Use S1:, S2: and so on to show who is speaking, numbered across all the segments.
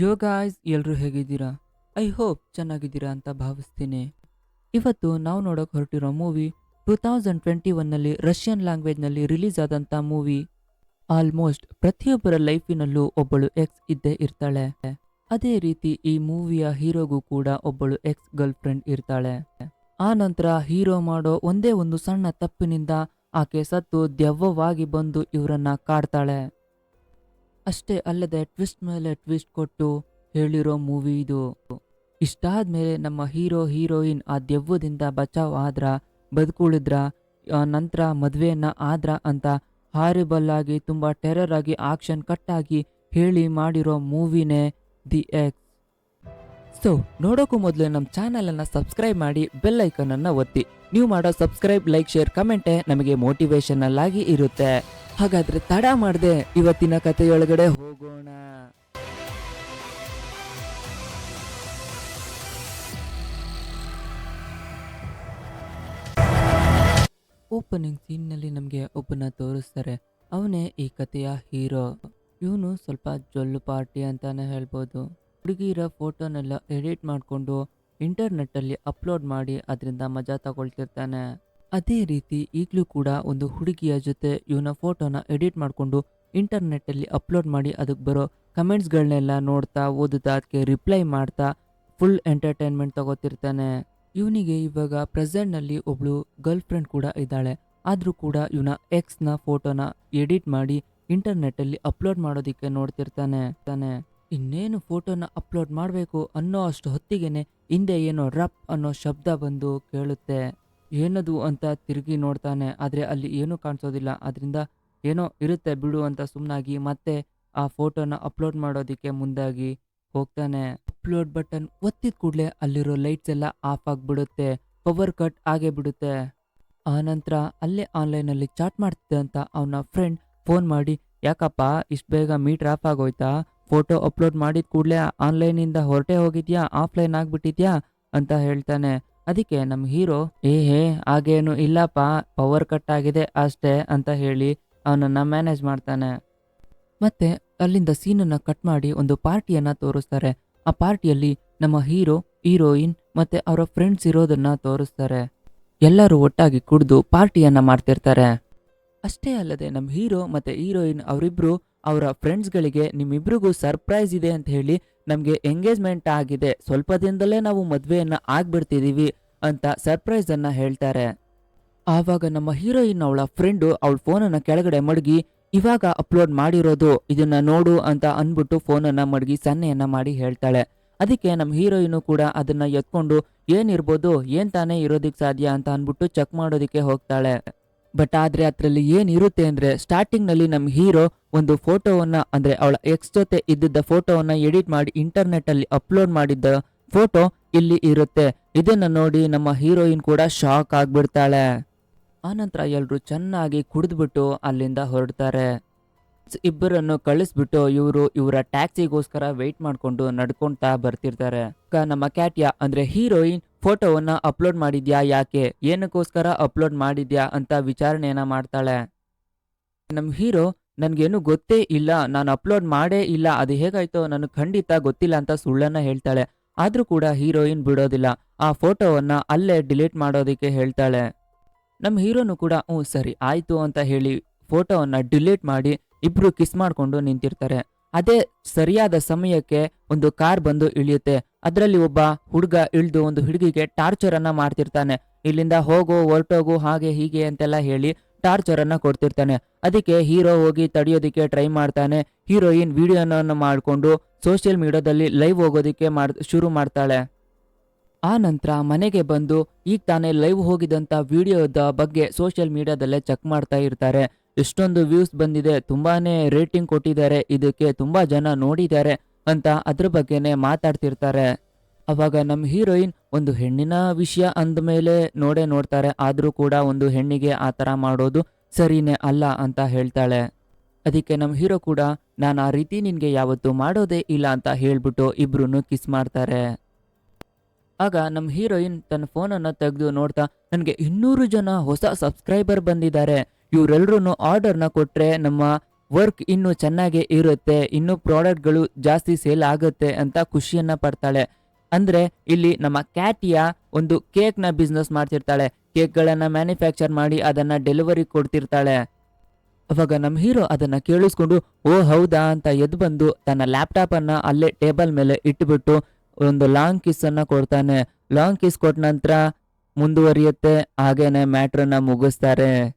S1: ಯೋ guys ಎಲ್ಲರೂ ಹೇಗಿದ್ದೀರಾ? I hope ಚೆನ್ನಾಗಿದ್ದೀರಾ ಅಂತ ಭಾವಿಸ್ತೀನಿ. ಇವತ್ತು ನಾವು ನೋಡೋಕೆ ಹೊರಟಿರೋ ಮೂವಿ ಟೂ ತೌಸಂಡ್ ಟ್ವೆಂಟಿ ಒನ್ನಲ್ಲಿ ರಷ್ಯನ್ ಲ್ಯಾಂಗ್ವೇಜ್ನಲ್ಲಿ ರಿಲೀಸ್ ಆದಂಥ ಮೂವಿ ಆಲ್ಮೋಸ್ಟ್ ಪ್ರತಿಯೊಬ್ಬರ ಲೈಫಿನಲ್ಲೂ ಒಬ್ಬಳು ಎಕ್ಸ್ ಇದ್ದೇ ಇರ್ತಾಳೆ. ಅದೇ ರೀತಿ ಈ ಮೂವಿಯ ಹೀರೋಗೂ ಕೂಡ ಒಬ್ಬಳು ಎಕ್ಸ್ ಗರ್ಲ್ ಫ್ರೆಂಡ್ ಇರ್ತಾಳೆ. ಆ ನಂತರ ಹೀರೋ ಮಾಡೋ ಒಂದೇ ಒಂದು ಸಣ್ಣ ತಪ್ಪಿನಿಂದ ಆಕೆ ಸತ್ತು ದೆವ್ವವಾಗಿ ಬಂದು ಇವರನ್ನ ಕಾಡ್ತಾಳೆ. ಅಷ್ಟೇ ಅಲ್ಲದೆ ಟ್ವಿಸ್ಟ್ ಮೇಲೆ ಟ್ವಿಸ್ಟ್ ಕೊಟ್ಟು ಹೇಳಿರೋ ಮೂವಿ ಇದು. ಇಷ್ಟಾದ್ಮೇಲೆ ನಮ್ಮ ಹೀರೋ, ಹೀರೋಯಿನ್ ಆ ದೆವ್ವದಿಂದ ಬಚಾವ್ ಆದ್ರ, ಬದುಕುಳಿದ್ರ ನಂತರ ಮದುವೆಯನ್ನ ಆದ್ರ ಅಂತ ಹಾರಿಬಲ್ ಆಗಿ ತುಂಬಾ ಟೆರರ್ ಆಗಿ ಆಕ್ಷನ್ ಕಟ್ ಆಗಿ ಹೇಳಿ ಮಾಡಿರೋ ಮೂವಿನೇ ದಿ ಎಕ್ಸ್. ಸೊ ನೋಡೋಕ್ಕೂ ಮೊದಲು ನಮ್ಮ ಚಾನಲ್ ಅನ್ನ ಸಬ್ಸ್ಕ್ರೈಬ್ ಮಾಡಿ ಬೆಲ್ ಐಕನ್ ಅನ್ನ ಒತ್ತಿ. ನೀವು ಮಾಡೋ ಸಬ್ಸ್ಕ್ರೈಬ್, ಲೈಕ್, ಶೇರ್, ಕಮೆಂಟೇ ನಮಗೆ ಮೋಟಿವೇಶನಲ್ ಆಗಿ ಇರುತ್ತೆ. ಹಾಗಾದ್ರೆ ತಡ ಮಾಡದೆ ಇವತ್ತಿನ ಕಥೆಯೊಳಗಡೆ ಹೋಗೋಣ. ಓಪನಿಂಗ್ ಸೀನ್ನಲ್ಲಿ ನಮಗೆ ಒಬ್ಬನ ತೋರಿಸ್ತಾರೆ. ಅವನೇ ಈ ಕಥೆಯ ಹೀರೋ. ಇವನು ಸ್ವಲ್ಪ ಜೊಲ್ಲು ಪಾರ್ಟಿ ಅಂತಾನೆ ಹೇಳ್ಬೋದು. ಹುಡುಗಿರ ಫೋಟೋನೆಲ್ಲ ಎಡಿಟ್ ಮಾಡಿಕೊಂಡು ಇಂಟರ್ನೆಟ್ಟಲ್ಲಿ ಅಪ್ಲೋಡ್ ಮಾಡಿ ಅದರಿಂದ ಮಜಾ ತಗೊಳ್ತಿರ್ತಾನೆ. ಅದೇ ರೀತಿ ಈಗಲೂ ಕೂಡ ಒಂದು ಹುಡುಗಿಯ ಜೊತೆ ಇವನ ಫೋಟೋನ ಎಡಿಟ್ ಮಾಡಿಕೊಂಡು ಇಂಟರ್ನೆಟ್ಟಲ್ಲಿ ಅಪ್ಲೋಡ್ ಮಾಡಿ ಅದಕ್ಕೆ ಬರೋ ಕಮೆಂಟ್ಸ್ಗಳನ್ನೆಲ್ಲ ನೋಡ್ತಾ, ಓದುತ್ತಾ, ಅದಕ್ಕೆ ರಿಪ್ಲೈ ಮಾಡ್ತಾ ಫುಲ್ ಎಂಟರ್ಟೈನ್ಮೆಂಟ್ ತಗೋತಿರ್ತಾನೆ. ಇವನಿಗೆ ಇವಾಗ ಪ್ರೆಸೆಂಟ್ನಲ್ಲಿ ಒಬ್ಳು ಗರ್ಲ್ ಫ್ರೆಂಡ್ ಕೂಡ ಇದ್ದಾಳೆ. ಆದರೂ ಕೂಡ ಇವನ ಎಕ್ಸ್ನ ಫೋಟೋನ ಎಡಿಟ್ ಮಾಡಿ ಇಂಟರ್ನೆಟ್ಟಲ್ಲಿ ಅಪ್ಲೋಡ್ ಮಾಡೋದಕ್ಕೆ ನೋಡ್ತಿರ್ತಾನೆ. ತಾನೆ ಇನ್ನೇನು ಫೋಟೋನ ಅಪ್ಲೋಡ್ ಮಾಡಬೇಕು ಅನ್ನೋ ಅಷ್ಟು ಹೊತ್ತಿಗೆನೆ ಹಿಂದೆ ಏನೋ ರಪ್ ಅನ್ನೋ ಶಬ್ದ ಬಂದು ಕೇಳುತ್ತೆ. ಏನದು ಅಂತ ತಿರುಗಿ ನೋಡ್ತಾನೆ. ಆದರೆ ಅಲ್ಲಿ ಏನೂ ಕಾಣಿಸೋದಿಲ್ಲ. ಅದರಿಂದ ಏನೋ ಇರುತ್ತೆ ಬಿಡು ಅಂತ ಸುಮ್ಮನಾಗಿ ಮತ್ತೆ ಆ ಫೋಟೋನ ಅಪ್ಲೋಡ್ ಮಾಡೋದಕ್ಕೆ ಮುಂದಾಗಿ ಹೋಗ್ತಾನೆ. ಅಪ್ಲೋಡ್ ಬಟನ್ ಒತ್ತಿದ ಕೂಡಲೇ ಅಲ್ಲಿರೋ ಲೈಟ್ಸ್ ಎಲ್ಲ ಆಫ್ ಆಗಿಬಿಡುತ್ತೆ. ಪವರ್ ಕಟ್ ಆಗೇ ಬಿಡುತ್ತೆ. ಆ ನಂತರ ಅಲ್ಲೇ ಆನ್ಲೈನಲ್ಲಿ ಚಾಟ್ ಮಾಡ್ತಿದ್ದೆ ಅಂತ ಅವನ ಫ್ರೆಂಡ್ ಫೋನ್ ಮಾಡಿ, ಯಾಕಪ್ಪ, ಇಷ್ಟು ಬೇಗ ಮೀಟ್ರ್ ಆಫ್ ಆಗೋಯ್ತಾ? ಫೋಟೋ ಅಪ್ಲೋಡ್ ಮಾಡಿದ ಕೂಡಲೇ ಆನ್ಲೈನಿಂದ ಹೊರಟೆ ಹೋಗಿದ್ಯಾ, ಆಫ್ಲೈನ್ ಆಗಿಬಿಟ್ಟಿದ್ಯಾ ಅಂತ ಹೇಳ್ತಾನೆ. ಅದಕ್ಕೆ ನಮ್ಮ ಹೀರೋ, ಏ, ಹೇ, ಹಾಗೇನು ಇಲ್ಲಪ್ಪ, ಪವರ್ ಕಟ್ ಆಗಿದೆ ಅಷ್ಟೇ ಅಂತ ಹೇಳಿ ಅವನನ್ನು ಮ್ಯಾನೇಜ್ ಮಾಡ್ತಾನೆ. ಮತ್ತೆ ಅಲ್ಲಿಂದ ಸೀನನ್ನು ಕಟ್ ಮಾಡಿ ಒಂದು ಪಾರ್ಟಿಯನ್ನ ತೋರಿಸ್ತಾರೆ. ಆ ಪಾರ್ಟಿಯಲ್ಲಿ ನಮ್ಮ ಹೀರೋ, ಹೀರೋಯಿನ್ ಮತ್ತೆ ಅವರ ಫ್ರೆಂಡ್ಸ್ ಇರೋದನ್ನ ತೋರಿಸ್ತಾರೆ. ಎಲ್ಲರೂ ಒಟ್ಟಾಗಿ ಕುಡಿದು ಪಾರ್ಟಿಯನ್ನ ಮಾಡ್ತಿರ್ತಾರೆ. ಅಷ್ಟೇ ಅಲ್ಲದೆ ನಮ್ಮ ಹೀರೋ ಮತ್ತೆ ಹೀರೋಯಿನ್ ಅವರಿಬ್ರು ಅವರ ಫ್ರೆಂಡ್ಸ್ಗಳಿಗೆ ನಿಮ್ಮಿಬ್ರಿಗೂ ಸರ್ಪ್ರೈಸ್ ಇದೆ ಅಂತ ಹೇಳಿ ನಮಗೆ ಎಂಗೇಜ್ಮೆಂಟ್ ಆಗಿದೆ. ಸ್ವಲ್ಪ ದಿನದಲ್ಲೇ ನಾವು ಮದುವೆಯನ್ನ ಆಗ್ಬಿಡ್ತಿದ್ದೀವಿ ಅಂತ ಸರ್ಪ್ರೈಸ್ ಅನ್ನ ಹೇಳ್ತಾರೆ. ಆವಾಗ ನಮ್ಮ ಹೀರೋಯಿನ್ ಅವಳ ಫ್ರೆಂಡು ಅವಳ ಫೋನನ್ನು ಕೆಳಗಡೆ ಮಡಗಿ, ಇವಾಗ ಅಪ್ಲೋಡ್ ಮಾಡಿರೋದು, ಇದನ್ನ ನೋಡು ಅಂತ ಅನ್ಬಿಟ್ಟು ಫೋನನ್ನು ಮಡಗಿ ಸನ್ನೆಯನ್ನ ಮಾಡಿ ಹೇಳ್ತಾಳೆ. ಅದಕ್ಕೆ ನಮ್ಮ ಹೀರೋಯಿನು ಕೂಡ ಅದನ್ನ ಎತ್ಕೊಂಡು ಏನಿರ್ಬೋದು ಏನ್ ತಾನೇ ಇರೋದಿಕ್ ಸಾಧ್ಯ? ಅಂತ ಅನ್ಬಿಟ್ಟು ಚೆಕ್ ಮಾಡೋದಿಕ್ಕೆ ಹೋಗ್ತಾಳೆ. ಬಟ್ ಆದ್ರೆ ಅದರಲ್ಲಿ ಏನಿರುತ್ತೆ ಅಂದ್ರೆ ಸ್ಟಾರ್ಟಿಂಗ್ನಲ್ಲಿ ನಮ್ಮ ಹೀರೋ ಒಂದು ಫೋಟೋವನ್ನ, ಅಂದ್ರೆ ಅವಳ ಎಕ್ಸ್ ಜೊತೆ ಇದ್ದಿದ್ದ ಫೋಟೋವನ್ನ ಎಡಿಟ್ ಮಾಡಿ ಇಂಟರ್ನೆಟ್ ಅಲ್ಲಿ ಅಪ್ಲೋಡ್ ಮಾಡಿದ್ದ ಫೋಟೋ ಇಲ್ಲಿ ಇರುತ್ತೆ. ಇದನ್ನ ನೋಡಿ ನಮ್ಮ ಹೀರೋಯಿನ್ ಕೂಡ ಶಾಕ್ ಆಗ್ಬಿಡ್ತಾಳೆ. ಆನಂತರ ಎಲ್ರು ಚೆನ್ನಾಗಿ ಕುಡಿದ್ಬಿಟ್ಟು ಅಲ್ಲಿಂದ ಹೊರಡ್ತಾರೆ. ಇಬ್ಬರನ್ನು ಕಳಿಸ್ಬಿಟ್ಟು ಇವರು ಇವರ ಟ್ಯಾಕ್ಸಿಗೋಸ್ಕರ ವೆಯ್ಟ್ ಮಾಡ್ಕೊಂಡು ನಡ್ಕೊಂತಾ ಬರ್ತಿರ್ತಾರೆ. ನಮ್ಮ ಕ್ಯಾಟ್ಯಾ, ಅಂದ್ರೆ ಹೀರೋಯಿನ್, ಫೋಟೋವನ್ನ ಅಪ್ಲೋಡ್ ಮಾಡಿದ್ಯಾ ಯಾಕೆ? ಏನಕ್ಕೋಸ್ಕರ ಅಪ್ಲೋಡ್ ಮಾಡಿದ್ಯಾ ಅಂತ ವಿಚಾರಣೆಯನ್ನ ಮಾಡ್ತಾಳೆ. ನಮ್ಮ ಹೀರೋ, ನನ್ಗೇನು ಗೊತ್ತೇ ಇಲ್ಲ, ನಾನು ಅಪ್ಲೋಡ್ ಮಾಡೇ ಇಲ್ಲ, ಅದು ಹೇಗಾಯ್ತೋ? ನನಗೆ ಖಂಡಿತ ಗೊತ್ತಿಲ್ಲ ಅಂತ ಸುಳ್ಳನ್ನ ಹೇಳ್ತಾಳೆ. ಆದ್ರೂ ಕೂಡ ಹೀರೋಯಿನ್ ಬಿಡೋದಿಲ್ಲ. ಆ ಫೋಟೋವನ್ನ ಅಲ್ಲೇ ಡಿಲೀಟ್ ಮಾಡೋದಕ್ಕೆ ಹೇಳ್ತಾಳೆ. ನಮ್ಮ ಹೀರೋನು ಕೂಡ ಹ್ಞೂ ಸರಿ, ಆಯ್ತು ಅಂತ ಹೇಳಿ ಫೋಟೋವನ್ನ ಡಿಲೀಟ್ ಮಾಡಿ ಇಬ್ರು ಕಿಸ್ ಮಾಡ್ಕೊಂಡು ನಿಂತಿರ್ತಾರೆ. ಅದೇ ಸರಿಯಾದ ಸಮಯಕ್ಕೆ ಒಂದು ಕಾರ್ ಬಂದು ಇಳಿಯುತ್ತೆ. ಅದರಲ್ಲಿ ಒಬ್ಬ ಹುಡುಗ ಇಳಿದು ಒಂದು ಹುಡುಗಿಗೆ ಟಾರ್ಚರ್ ಅನ್ನ ಮಾಡ್ತಿರ್ತಾನೆ. ಇಲ್ಲಿಂದ ಹೋಗು, ಹೊರಟೋಗು, ಹಾಗೆ ಹೀಗೆ ಅಂತೆಲ್ಲ ಹೇಳಿ ಟಾರ್ಚರ್ ಅನ್ನ ಕೊಡ್ತಿರ್ತಾನೆ. ಅದಕ್ಕೆ ಹೀರೋ ಹೋಗಿ ತಡೆಯೋದಕ್ಕೆ ಟ್ರೈ ಮಾಡ್ತಾನೆ. ಹೀರೋಯಿನ್ ವಿಡಿಯೋನ ಮಾಡಿಕೊಂಡು ಸೋಷಿಯಲ್ ಮೀಡಿಯಾದಲ್ಲಿ ಲೈವ್ ಹೋಗೋದಕ್ಕೆ ಮಾಡ್, ಶುರು ಮಾಡ್ತಾಳೆ. ಆ ನಂತರ ಮನೆಗೆ ಬಂದು ಈಗ ತಾನೇ ಲೈವ್ ಹೋಗಿದಂತ ವಿಡಿಯೋದ ಬಗ್ಗೆ ಸೋಷಿಯಲ್ ಮೀಡಿಯಾದಲ್ಲೇ ಚೆಕ್ ಮಾಡ್ತಾ ಇರ್ತಾರೆ. ಎಷ್ಟೊಂದು ವ್ಯೂಸ್ ಬಂದಿದೆ, ತುಂಬಾನೇ ರೇಟಿಂಗ್ ಕೊಟ್ಟಿದ್ದಾರೆ, ಇದಕ್ಕೆ ತುಂಬಾ ಜನ ನೋಡಿದ್ದಾರೆ ಅಂತ ಅದ್ರ ಬಗ್ಗೆನೇ ಮಾತಾಡ್ತಿರ್ತಾರೆ. ಅವಾಗ ನಮ್ಮ ಹೀರೋಯಿನ್ ಒಂದು ಹೆಣ್ಣಿನ ವಿಷಯ ಅಂದಮೇಲೆ ನೋಡೇ ನೋಡ್ತಾರೆ, ಆದರೂ ಕೂಡ ಒಂದು ಹೆಣ್ಣಿಗೆ ಆ ಥರ ಮಾಡೋದು ಸರಿನೇ ಅಲ್ಲ ಅಂತ ಹೇಳ್ತಾಳೆ. ಅದಕ್ಕೆ ನಮ್ಮ ಹೀರೋ ಕೂಡ, ನಾನು ಆ ರೀತಿ ನಿನಗೆ ಯಾವತ್ತೂ ಮಾಡೋದೇ ಇಲ್ಲ ಅಂತ ಹೇಳ್ಬಿಟ್ಟು ಇಬ್ರು ಕಿಸ್ ಮಾಡ್ತಾರೆ. ಆಗ ನಮ್ಮ ಹೀರೋಯಿನ್ ತನ್ನ ಫೋನನ್ನು ತೆಗೆದು ನೋಡ್ತಾ, ನನಗೆ ಇನ್ನೂರು ಜನ ಹೊಸ ಸಬ್ಸ್ಕ್ರೈಬರ್ ಬಂದಿದ್ದಾರೆ. ಇವರೆಲ್ಲರೂ ಆರ್ಡರ್ನ ಕೊಟ್ಟರೆ ನಮ್ಮ ವರ್ಕ್ ಇನ್ನು ಚೆನ್ನಾಗಿ ಇರುತ್ತೆ, ಇನ್ನು ಪ್ರಾಡಕ್ಟ್ಗಳು ಜಾಸ್ತಿ ಸೇಲ್ ಆಗುತ್ತೆ ಅಂತ ಖುಷಿಯನ್ನು ಪಡ್ತಾಳೆ. ಅಂದರೆ ಇಲ್ಲಿ ನಮ್ಮ ಕ್ಯಾಟಿಯ ಒಂದು ಕೇಕ್ನ ಬಿಸ್ನೆಸ್ ಮಾಡ್ತಿರ್ತಾಳೆ. ಕೇಕ್ಗಳನ್ನು ಮ್ಯಾನುಫ್ಯಾಕ್ಚರ್ ಮಾಡಿ ಅದನ್ನು ಡೆಲಿವರಿ ಕೊಡ್ತಿರ್ತಾಳೆ. ಅವಾಗ ನಮ್ಮ ಹೀರೋ ಅದನ್ನು ಕೇಳಿಸ್ಕೊಂಡು, ಓ ಹೌದಾ? ಅಂತ ಎದ್ದು ಬಂದು ತನ್ನ ಲ್ಯಾಪ್ಟಾಪನ್ನು ಅಲ್ಲೇ ಟೇಬಲ್ ಮೇಲೆ ಇಟ್ಬಿಟ್ಟು ಒಂದು ಲಾಂಗ್ ಕಿಸ್ ಅನ್ನ ಕೊಡ್ತಾನೆ. ಲಾಂಗ್ ಕಿಸ್ ಕೊಟ್ಟ ನಂತರ ಮುಂದುವರಿಯುತ್ತೆ. ಹಾಗೇನೆ ಮ್ಯಾಟ್ರನ್ನ ಮುಗಿಸ್ತಾರೆ.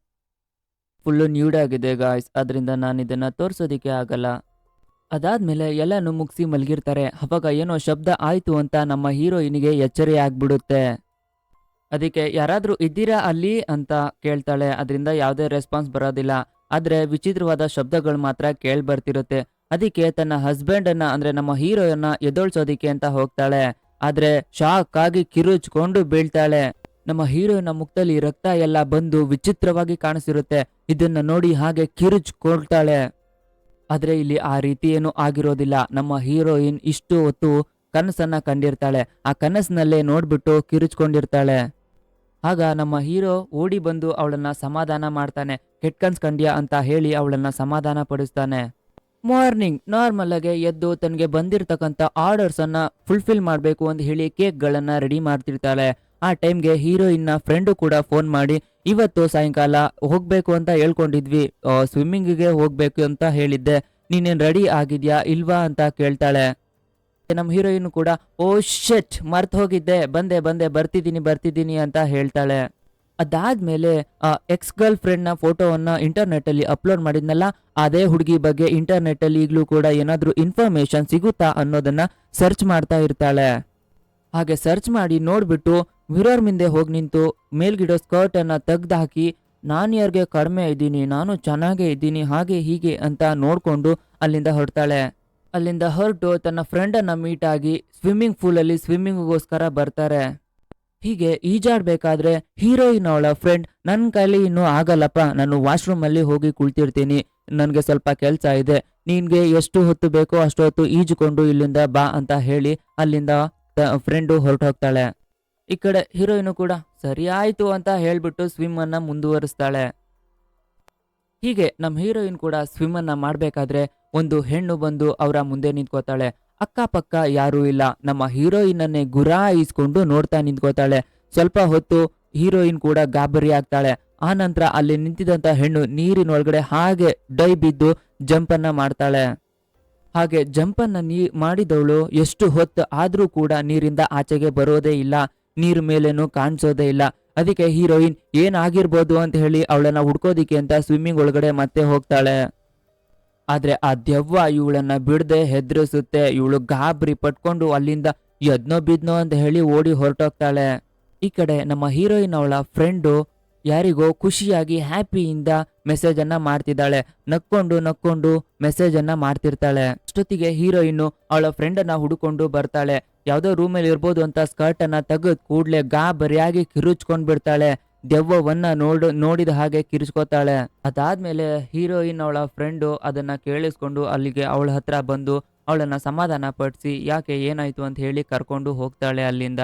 S1: ಫುಲ್ಲು ನ್ಯೂಡ್ ಆಗಿದೆ ಗಾಯ್ಸ್ ಅದರಿಂದ ನಾನು ಇದನ್ನ ತೋರಿಸೋದಿಕ್ಕೆ ಆಗಲ್ಲ. ಅದಾದ್ಮೇಲೆ ಎಲ್ಲಾನು ಮುಗಿಸಿ ಮಲಗಿರ್ತಾರೆ. ಅವಾಗ ಏನೋ ಶಬ್ದ ಆಯ್ತು ಅಂತ ನಮ್ಮ ಹೀರೋಯಿನಿಗೆ ಎಚ್ಚರಿ ಆಗ್ಬಿಡುತ್ತೆ. ಅದಕ್ಕೆ, ಯಾರಾದರೂ ಇದ್ದೀರಾ ಅಲ್ಲಿ? ಅಂತ ಕೇಳ್ತಾಳೆ. ಅದರಿಂದ ಯಾವುದೇ ರೆಸ್ಪಾನ್ಸ್ ಬರೋದಿಲ್ಲ. ಆದರೆ ವಿಚಿತ್ರವಾದ ಶಬ್ದಗಳು ಮಾತ್ರ ಕೇಳಿ ಬರ್ತಿರುತ್ತೆ ಅದಕ್ಕೆ ತನ್ನ ಹಸ್ಬೆಂಡ್ ಅನ್ನ ಅಂದ್ರೆ ನಮ್ಮ ಹೀರೋಯನ್ನ ಎದೊಳ್ಸೋದಿಕ್ಕೆ ಅಂತ ಹೋಗ್ತಾಳೆ. ಆದ್ರೆ ಶಾಕ್ ಆಗಿ ಕಿರುಚ್ಕೊಂಡು ಬೀಳ್ತಾಳೆ. ನಮ್ಮ ಹೀರೋಯಿನ ಮುಖದಲ್ಲಿ ರಕ್ತ ಎಲ್ಲ ಬಂದು ವಿಚಿತ್ರವಾಗಿ ಕಾಣಿಸಿರುತ್ತೆ. ಇದನ್ನ ನೋಡಿ ಹಾಗೆ ಕಿರುಚ್ಕೊಳ್ತಾಳೆ. ಆದ್ರೆ ಇಲ್ಲಿ ಆ ರೀತಿ ಏನು ಆಗಿರೋದಿಲ್ಲ. ನಮ್ಮ ಹೀರೋಯಿನ್ ಇಷ್ಟು ಹೊತ್ತು ಕನಸನ್ನ ಕಂಡಿರ್ತಾಳೆ. ಆ ಕನಸಿನಲ್ಲೇ ನೋಡ್ಬಿಟ್ಟು ಕಿರುಚ್ಕೊಂಡಿರ್ತಾಳೆ. ಆಗ ನಮ್ಮ ಹೀರೋ ಓಡಿ ಬಂದು ಅವಳನ್ನ ಸಮಾಧಾನ ಮಾಡ್ತಾನೆ. ಕೆಟ್ಟ ಕನ್ಸ್ ಕಂಡ್ಯಾ ಅಂತ ಹೇಳಿ ಅವಳನ್ನ ಸಮಾಧಾನ ಪಡಿಸ್ತಾನೆ. ಮಾರ್ನಿಂಗ್ ನಾರ್ಮಲ್ ಆಗಿ ಎದ್ದು ತನಗೆ ಬಂದಿರತಕ್ಕಂತ ಆರ್ಡರ್ಸ್ ಅನ್ನ ಫುಲ್ಫಿಲ್ ಮಾಡಬೇಕು ಅಂತ ಹೇಳಿ ಕೇಕ್ ಗಳನ್ನ ರೆಡಿ ಮಾಡ್ತಿರ್ತಾಳೆ. ಆ ಟೈಮ್ಗೆ ಹೀರೋಯಿನ್ನ ಫ್ರೆಂಡು ಕೂಡ ಫೋನ್ ಮಾಡಿ, ಇವತ್ತು ಸಾಯಂಕಾಲ ಹೋಗ್ಬೇಕು ಅಂತ ಹೇಳ್ಕೊಂಡಿದ್ವಿ. ಸ್ವಿಮ್ಮಿಂಗಿಗೆ ಹೋಗ್ಬೇಕು ಅಂತ ಹೇಳಿದ್ದೆ. ನೀನೇನು ರೆಡಿ ಆಗಿದ್ಯಾ, ಇಲ್ವಾ ಅಂತ ಕೇಳ್ತಾಳೆ. ನಮ್ಮ ಹೀರೋಯಿನ್ ಕೂಡ, ಓ ಶೆಟ್ ಮರ್ತು ಹೋಗಿದ್ದೆ. ಬಂದೆ ಬಂದೆ, ಬರ್ತಿದ್ದೀನಿ ಬರ್ತಿದ್ದೀನಿ ಅಂತ ಹೇಳ್ತಾಳೆ. ಅದಾದ್ಮೇಲೆ ಎಕ್ಸ್ ಗರ್ಲ್ ಫ್ರೆಂಡ್ನ ಫೋಟೋವನ್ನ ಇಂಟರ್ನೆಟ್ ಅಲ್ಲಿ ಅಪ್ಲೋಡ್ ಮಾಡಿದ್ನಲ್ಲ, ಅದೇ ಹುಡುಗಿ ಬಗ್ಗೆ ಇಂಟರ್ನೆಟ್ ಅಲ್ಲಿ ಈಗಲೂ ಕೂಡ ಏನಾದ್ರೂ ಇನ್ಫಾರ್ಮೇಶನ್ ಸಿಗುತ್ತಾ ಅನ್ನೋದನ್ನ ಸರ್ಚ್ ಮಾಡ್ತಾ ಇರ್ತಾಳೆ. ಹಾಗೆ ಸರ್ಚ್ ಮಾಡಿ ನೋಡ್ಬಿಟ್ಟು ಮಿರರ್ ಮುಂದೆ ಹೋಗಿ ನಿಂತು ಮೇಲ್ಗಿಡೋ ಸ್ಕರ್ಟ್ ಅನ್ನ ತೆಗ್ದು ಹಾಕಿ ನಾನು ಯಾರಿಗೆ ಕಡಿಮೆ ಇದ್ದೀನಿ, ನಾನು ಚೆನ್ನಾಗೇ ಇದ್ದೀನಿ, ಹಾಗೆ ಹೀಗೆ ಅಂತ ನೋಡ್ಕೊಂಡು ಅಲ್ಲಿಂದ ಹೊರಡ್ತಾಳೆ ಅಲ್ಲಿಂದ ಹೊರಟು ತನ್ನ ಫ್ರೆಂಡನ್ನ ಮೀಟ್ ಆಗಿ ಸ್ವಿಮ್ಮಿಂಗ್ ಪೂಲಲ್ಲಿ ಸ್ವಿಮ್ಮಿಂಗ್ಗೋಸ್ಕರ ಬರ್ತಾರೆ. ಹೀಗೆ ಈಜಾಡ್ಬೇಕಾದ್ರೆ ಹೀರೋಯಿನ್ ಅವಳ ಫ್ರೆಂಡ್ ನನ್ನ ಕೈಲಿ ಇನ್ನೂ ಆಗಲ್ಲಪ್ಪ, ನಾನು ವಾಶ್ರೂಮ್ ಅಲ್ಲಿ ಹೋಗಿ ಕುಳ್ತಿರ್ತೀನಿ. ನನಗೆ ಸ್ವಲ್ಪ ಕೆಲಸ ಇದೆ. ನಿನ್ಗೆ ಎಷ್ಟು ಹೊತ್ತು ಬೇಕೋ ಅಷ್ಟು ಹೊತ್ತು ಈಜುಕೊಂಡು ಇಲ್ಲಿಂದ ಬಾ ಅಂತ ಹೇಳಿ ಅಲ್ಲಿಂದ ಫ್ರೆಂಡು ಹೊರಟು ಹೋಗ್ತಾಳೆ. ಈ ಕಡೆ ಹೀರೋಯಿನು ಕೂಡ, ಸರಿ ಆಯ್ತು ಅಂತ ಹೇಳ್ಬಿಟ್ಟು ಸ್ವಿಮ್ ಅನ್ನ ಮುಂದುವರಿಸ್ತಾಳೆ. ಹೀಗೆ ನಮ್ಮ ಹೀರೋಯಿನ್ ಕೂಡ ಸ್ವಿಮ್ ಅನ್ನ ಮಾಡ್ಬೇಕಾದ್ರೆ ಒಂದು ಹೆಣ್ಣು ಬಂದು ಅವರ ಮುಂದೆ ನಿಂತ್ಕೋತಾಳೆ. ಅಕ್ಕಪಕ್ಕ ಯಾರೂ ಇಲ್ಲ. ನಮ್ಮ ಹೀರೋಯಿನ್ ಅನ್ನೇ ಗುರಾಯಿಸ್ಕೊಂಡು ನೋಡ್ತಾ ನಿಂತ್ಕೋತಾಳೆ ಸ್ವಲ್ಪ ಹೊತ್ತು ಹೀರೋಯಿನ್ ಕೂಡ ಗಾಬರಿ ಆಗ್ತಾಳೆ. ಆ ನಂತರ ಅಲ್ಲಿ ನಿಂತಿದಂತ ಹೆಣ್ಣು ನೀರಿನೊಳಗಡೆ ಹಾಗೆ ಡೈ ಬಿದ್ದು ಜಂಪ್ ಅನ್ನ ಮಾಡ್ತಾಳೆ. ಹಾಗೆ ಜಂಪ್ ಅನ್ನ ನೀ ಮಾಡಿದವಳು ಎಷ್ಟು ಹೊತ್ತು ಆದರೂ ಕೂಡ ನೀರಿಂದ ಆಚೆಗೆ ಬರೋದೇ ಇಲ್ಲ. ನೀರು ಮೇಲೇನು ಕಾಣಿಸೋದೇ ಇಲ್ಲ. ಅದಕ್ಕೆ ಹೀರೋಯಿನ್ ಏನಾಗಿರ್ಬೋದು ಅಂತ ಹೇಳಿ ಅವಳನ್ನ ಹುಡ್ಕೋದಿಕ್ಕೆ ಅಂತ ಸ್ವಿಮ್ಮಿಂಗ್ ಒಳಗಡೆ ಮತ್ತೆ ಹೋಗ್ತಾಳೆ. ಆದ್ರೆ ಆ ದೆವ್ವ ಇವಳನ್ನ ಬಿಡದೆ ಹೆದರಿಸುತ್ತೆ. ಇವಳು ಗಾಬರಿ ಪಟ್ಕೊಂಡು ಅಲ್ಲಿಂದ ಎದ್ನೋ ಬಿದ್ನೋ ಅಂತ ಹೇಳಿ ಓಡಿ ಹೊರಟೋಗ್ತಾಳೆ. ಈ ಕಡೆ ನಮ್ಮ ಹೀರೋಯಿನ್ ಅವಳ ಫ್ರೆಂಡು ಯಾರಿಗೋ ಖುಷಿಯಾಗಿ ಹ್ಯಾಪಿಯಿಂದ ಮೆಸೇಜ್ ಅನ್ನ ಮಾಡ್ತಿದ್ದಾಳೆ. ನಕ್ಕೊಂಡು ನಕ್ಕೊಂಡು ಮೆಸೇಜ್ ಅನ್ನ ಮಾಡ್ತಿರ್ತಾಳೆ. ಅಷ್ಟೊತ್ತಿಗೆ ಹೀರೋಯಿನ್ ಅವಳ ಫ್ರೆಂಡ್ ಅನ್ನ ಹುಡುಕೊಂಡು ಬರ್ತಾಳೆ. ಯಾವ್ದೋ ರೂಮಲ್ಲಿ ಇರ್ಬೋದು ಅಂತ ಸ್ಕರ್ಟ್ ಅನ್ನ ತೆಗೆದ್ ಕೂಡ್ಲೆ ಗಾಬರಿಯಾಗಿ ಕಿರುಚ್ಕೊಂಡ್ ಬಿಡ್ತಾಳೆ ದೆವ್ವವನ್ನ ನೋಡ, ನೋಡಿದ ಹಾಗೆ ಕಿರಿಸ್ಕೋತಾಳೆ ಅದಾದ್ಮೇಲೆ ಹೀರೋಯಿನ್ ಅವಳ ಫ್ರೆಂಡು ಅದನ್ನ ಕೇಳಿಸ್ಕೊಂಡು ಅಲ್ಲಿಗೆ ಅವಳ ಹತ್ರ ಬಂದು ಅವಳನ್ನ ಸಮಾಧಾನ ಪಡಿಸಿ, ಯಾಕೆ ಏನಾಯ್ತು? ಅಂತ ಹೇಳಿ ಕರ್ಕೊಂಡು ಹೋಗ್ತಾಳೆ ಅಲ್ಲಿಂದ.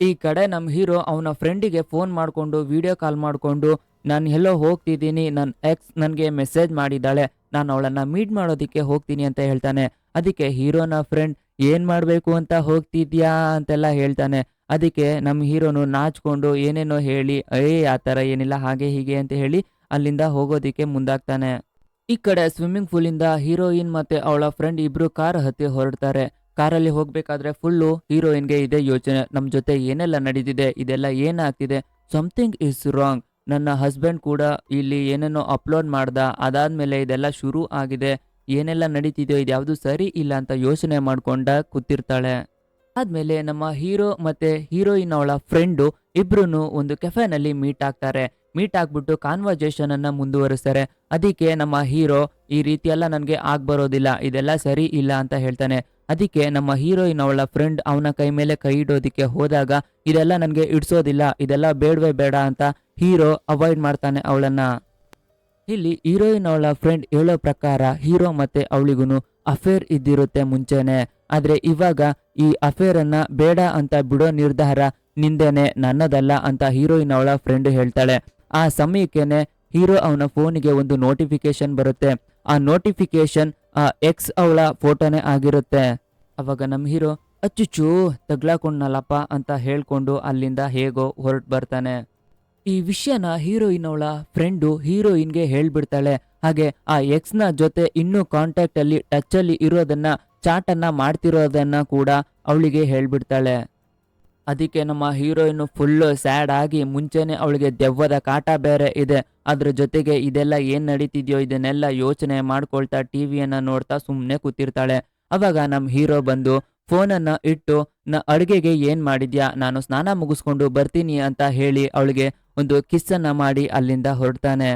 S1: ಈ ಕಡೆ ನಮ್ಮ ಹೀರೋ ಅವನ ಫ್ರೆಂಡಿಗೆ ಫೋನ್ ಮಾಡಿಕೊಂಡು ವಿಡಿಯೋ ಕಾಲ್ ಮಾಡಿಕೊಂಡು, ನಾನು ಎಲ್ಲೋ ಹೋಗ್ತಿದ್ದೀನಿ ನನ್ನ ಎಕ್ಸ್ ನನಗೆ ಮೆಸೇಜ್ ಮಾಡಿದ್ದಾಳೆ, ನಾನು ಅವಳನ್ನು ಮೀಟ್ ಮಾಡೋದಕ್ಕೆ ಹೋಗ್ತೀನಿ ಅಂತ ಹೇಳ್ತಾನೆ. ಅದಕ್ಕೆ ಹೀರೋನ ಫ್ರೆಂಡ್ ಏನು ಮಾಡಬೇಕು ಅಂತ ಹೋಗ್ತಿದ್ಯಾ? ಅಂತೆಲ್ಲ ಹೇಳ್ತಾನೆ. ಅದಕ್ಕೆ ನಮ್ಮ ಹೀರೋನು ನಾಚ್ಕೊಂಡು ಏನೇನೋ ಹೇಳಿ, ಏ, ಆ ಥರ ಏನಿಲ್ಲ, ಹಾಗೆ ಹೀಗೆ ಅಂತ ಹೇಳಿ ಅಲ್ಲಿಂದ ಹೋಗೋದಿಕ್ಕೆ ಮುಂದಾಗ್ತಾನೆ. ಈ ಕಡೆ ಸ್ವಿಮ್ಮಿಂಗ್ ಪೂಲಿಂದ ಹೀರೋಯಿನ್ ಮತ್ತೆ ಅವಳ ಫ್ರೆಂಡ್ ಇಬ್ರು ಕಾರ್ ಹತ್ತಿ ಹೊರಡ್ತಾರೆ. ಕಾರಲ್ಲಿ ಹೋಗ್ಬೇಕಾದ್ರೆ ಫುಲ್ಲು ಹೀರೋಯಿನ್ಗೆ ಇದೆ ಯೋಚನೆ. ನಮ್ಮ ಜೊತೆ ಏನೆಲ್ಲ ನಡೀತಿದೆ? ಇದೆಲ್ಲ ಏನಾಗ್ತಿದೆ? ಸಮಥಿಂಗ್ ಇಸ್ ರಾಂಗ್ ನನ್ನ ಹಸ್ಬೆಂಡ್ ಕೂಡ ಇಲ್ಲಿ ಏನೇನೋ ಅಪ್ಲೋಡ್ ಮಾಡ್ದ. ಅದಾದ್ಮೇಲೆ ಇದೆಲ್ಲ ಶುರು ಆಗಿದೆ. ಏನೆಲ್ಲ ನಡೀತಿದೆಯೋ, ಇದ್ಯಾವುದು ಸರಿ ಇಲ್ಲ ಅಂತ ಯೋಚನೆ ಮಾಡ್ಕೊಂಡ ಕೂತಿರ್ತಾಳೆ. ಆದ್ಮೇಲೆ ನಮ್ಮ ಹೀರೋ ಮತ್ತೆ ಹೀರೋಯಿನ್ ಅವಳ ಫ್ರೆಂಡು ಇಬ್ರು ಒಂದು ಕೆಫೆನಲ್ಲಿ ಮೀಟ್ ಆಗ್ತಾರೆ. ಮೀಟ್ ಆಗ್ಬಿಟ್ಟು ಕಾನ್ವರ್ಜೇಷನ್ ಅನ್ನ ಮುಂದುವರಿಸ್ತಾರೆ. ಅದಕ್ಕೆ ನಮ್ಮ ಹೀರೋ, ಈ ರೀತಿ ಎಲ್ಲ ನನಗೆ ಆಗ್ಬರೋದಿಲ್ಲ, ಇದೆಲ್ಲ ಸರಿ ಇಲ್ಲ ಅಂತ ಹೇಳ್ತಾನೆ. ಅದಕ್ಕೆ ನಮ್ಮ ಹೀರೋಯಿನ್ ಅವಳ ಫ್ರೆಂಡ್ ಅವನ ಕೈ ಮೇಲೆ ಕೈ ಇಡೋದಕ್ಕೆ ಹೋದಾಗ, ಇದೆಲ್ಲ ನನಗೆ ಇಡ್ಸೋದಿಲ್ಲ, ಇದೆಲ್ಲ ಬೇಡವೇ ಬೇಡ ಅಂತ ಹೀರೋ ಅವಾಯ್ಡ್ ಮಾಡ್ತಾನೆ ಅವಳನ್ನ. ಇಲ್ಲಿ ಹೀರೋಯಿನ್ ಅವಳ ಫ್ರೆಂಡ್ ಹೇಳೋ ಪ್ರಕಾರ ಹೀರೋ ಮತ್ತೆ ಅವಳಿಗೂ ಅಫೇರ್ ಇದ್ದಿರುತ್ತೆ ಮುಂಚೆನೆ. ಆದರೆ ಇವಾಗ ಈ ಅಫೇರನ್ನು ಬೇಡ ಅಂತ ಬಿಡೋ ನಿರ್ಧಾರ ನಿಂದೇನೆ, ನನ್ನದಲ್ಲ ಅಂತ ಹೀರೋಯಿನ್ ಅವಳ ಫ್ರೆಂಡ್ ಹೇಳ್ತಾಳೆ. ಆ ಸಮಯಕ್ಕೇನೆ ಹೀರೋ ಅವನ ಫೋನಿಗೆ ಒಂದು ನೋಟಿಫಿಕೇಶನ್ ಬರುತ್ತೆ. ಆ ನೋಟಿಫಿಕೇಶನ್ ಆ ಎಕ್ಸ್ ಅವಳ ಫೋಟೋನೇ ಆಗಿರುತ್ತೆ. ಅವಾಗ ನಮ್ಮ ಹೀರೋ, ಅಚ್ಚುಚ್ಚು, ತಗ್ಲಾಕೊಂಡ್ನಲ್ಲಪ್ಪ ಅಂತ ಹೇಳ್ಕೊಂಡು ಅಲ್ಲಿಂದ ಹೇಗೋ ಹೊರಟು ಬರ್ತಾನೆ. ಈ ವಿಷಯನ ಹೀರೋಯಿನ್ ಅವಳ ಫ್ರೆಂಡು ಹೀರೋಯಿನ್ಗೆ ಹೇಳ್ಬಿಡ್ತಾಳೆ. ಹಾಗೆ ಆ ಎಕ್ಸ್ನ ಜೊತೆ ಇನ್ನೂ ಕಾಂಟ್ಯಾಕ್ಟಲ್ಲಿ ಅಲ್ಲಿ ಟಚ್ ಅಲ್ಲಿ ಇರೋದನ್ನ ಚಾಟ್ ಅನ್ನ ಮಾಡ್ತಿರೋದನ್ನ ಕೂಡ ಅವಳಿಗೆ ಹೇಳ್ಬಿಡ್ತಾಳೆ. ಅದಕ್ಕೆ ನಮ್ಮ ಹೀರೋಯಿನ್ ಫುಲ್ ಸ್ಯಾಡ್ ಆಗಿ ಮುಂಚೆನೇ ಅವಳಿಗೆ ದೆವ್ವದ ಕಾಟ ಬೇರೆ ಇದೆ. ಅದ್ರ ಜೊತೆಗೆ ಇದೆಲ್ಲ ಏನು ನಡೀತಿದ್ಯೋ ಇದನ್ನೆಲ್ಲ ಯೋಚನೆ ಮಾಡ್ಕೊಳ್ತಾ ಟಿವಿಯನ್ನ ನೋಡ್ತಾ ಸುಮ್ಮನೆ ಕೂತಿರ್ತಾಳೆ. ಅವಾಗ ನಮ್ಮ ಹೀರೋ ಬಂದು ಫೋನನ್ನು ಇಟ್ಟು, ನ ಅಡುಗೆಗೆ ಏನು ಮಾಡಿದ್ಯಾ? ನಾನು ಸ್ನಾನ ಮುಗಿಸ್ಕೊಂಡು ಬರ್ತೀನಿ ಅಂತ ಹೇಳಿ ಅವಳಿಗೆ ಒಂದು ಕಿಸ್ಸನ್ನ ಮಾಡಿ ಅಲ್ಲಿಂದ ಹೊರಡ್ತಾನೆ.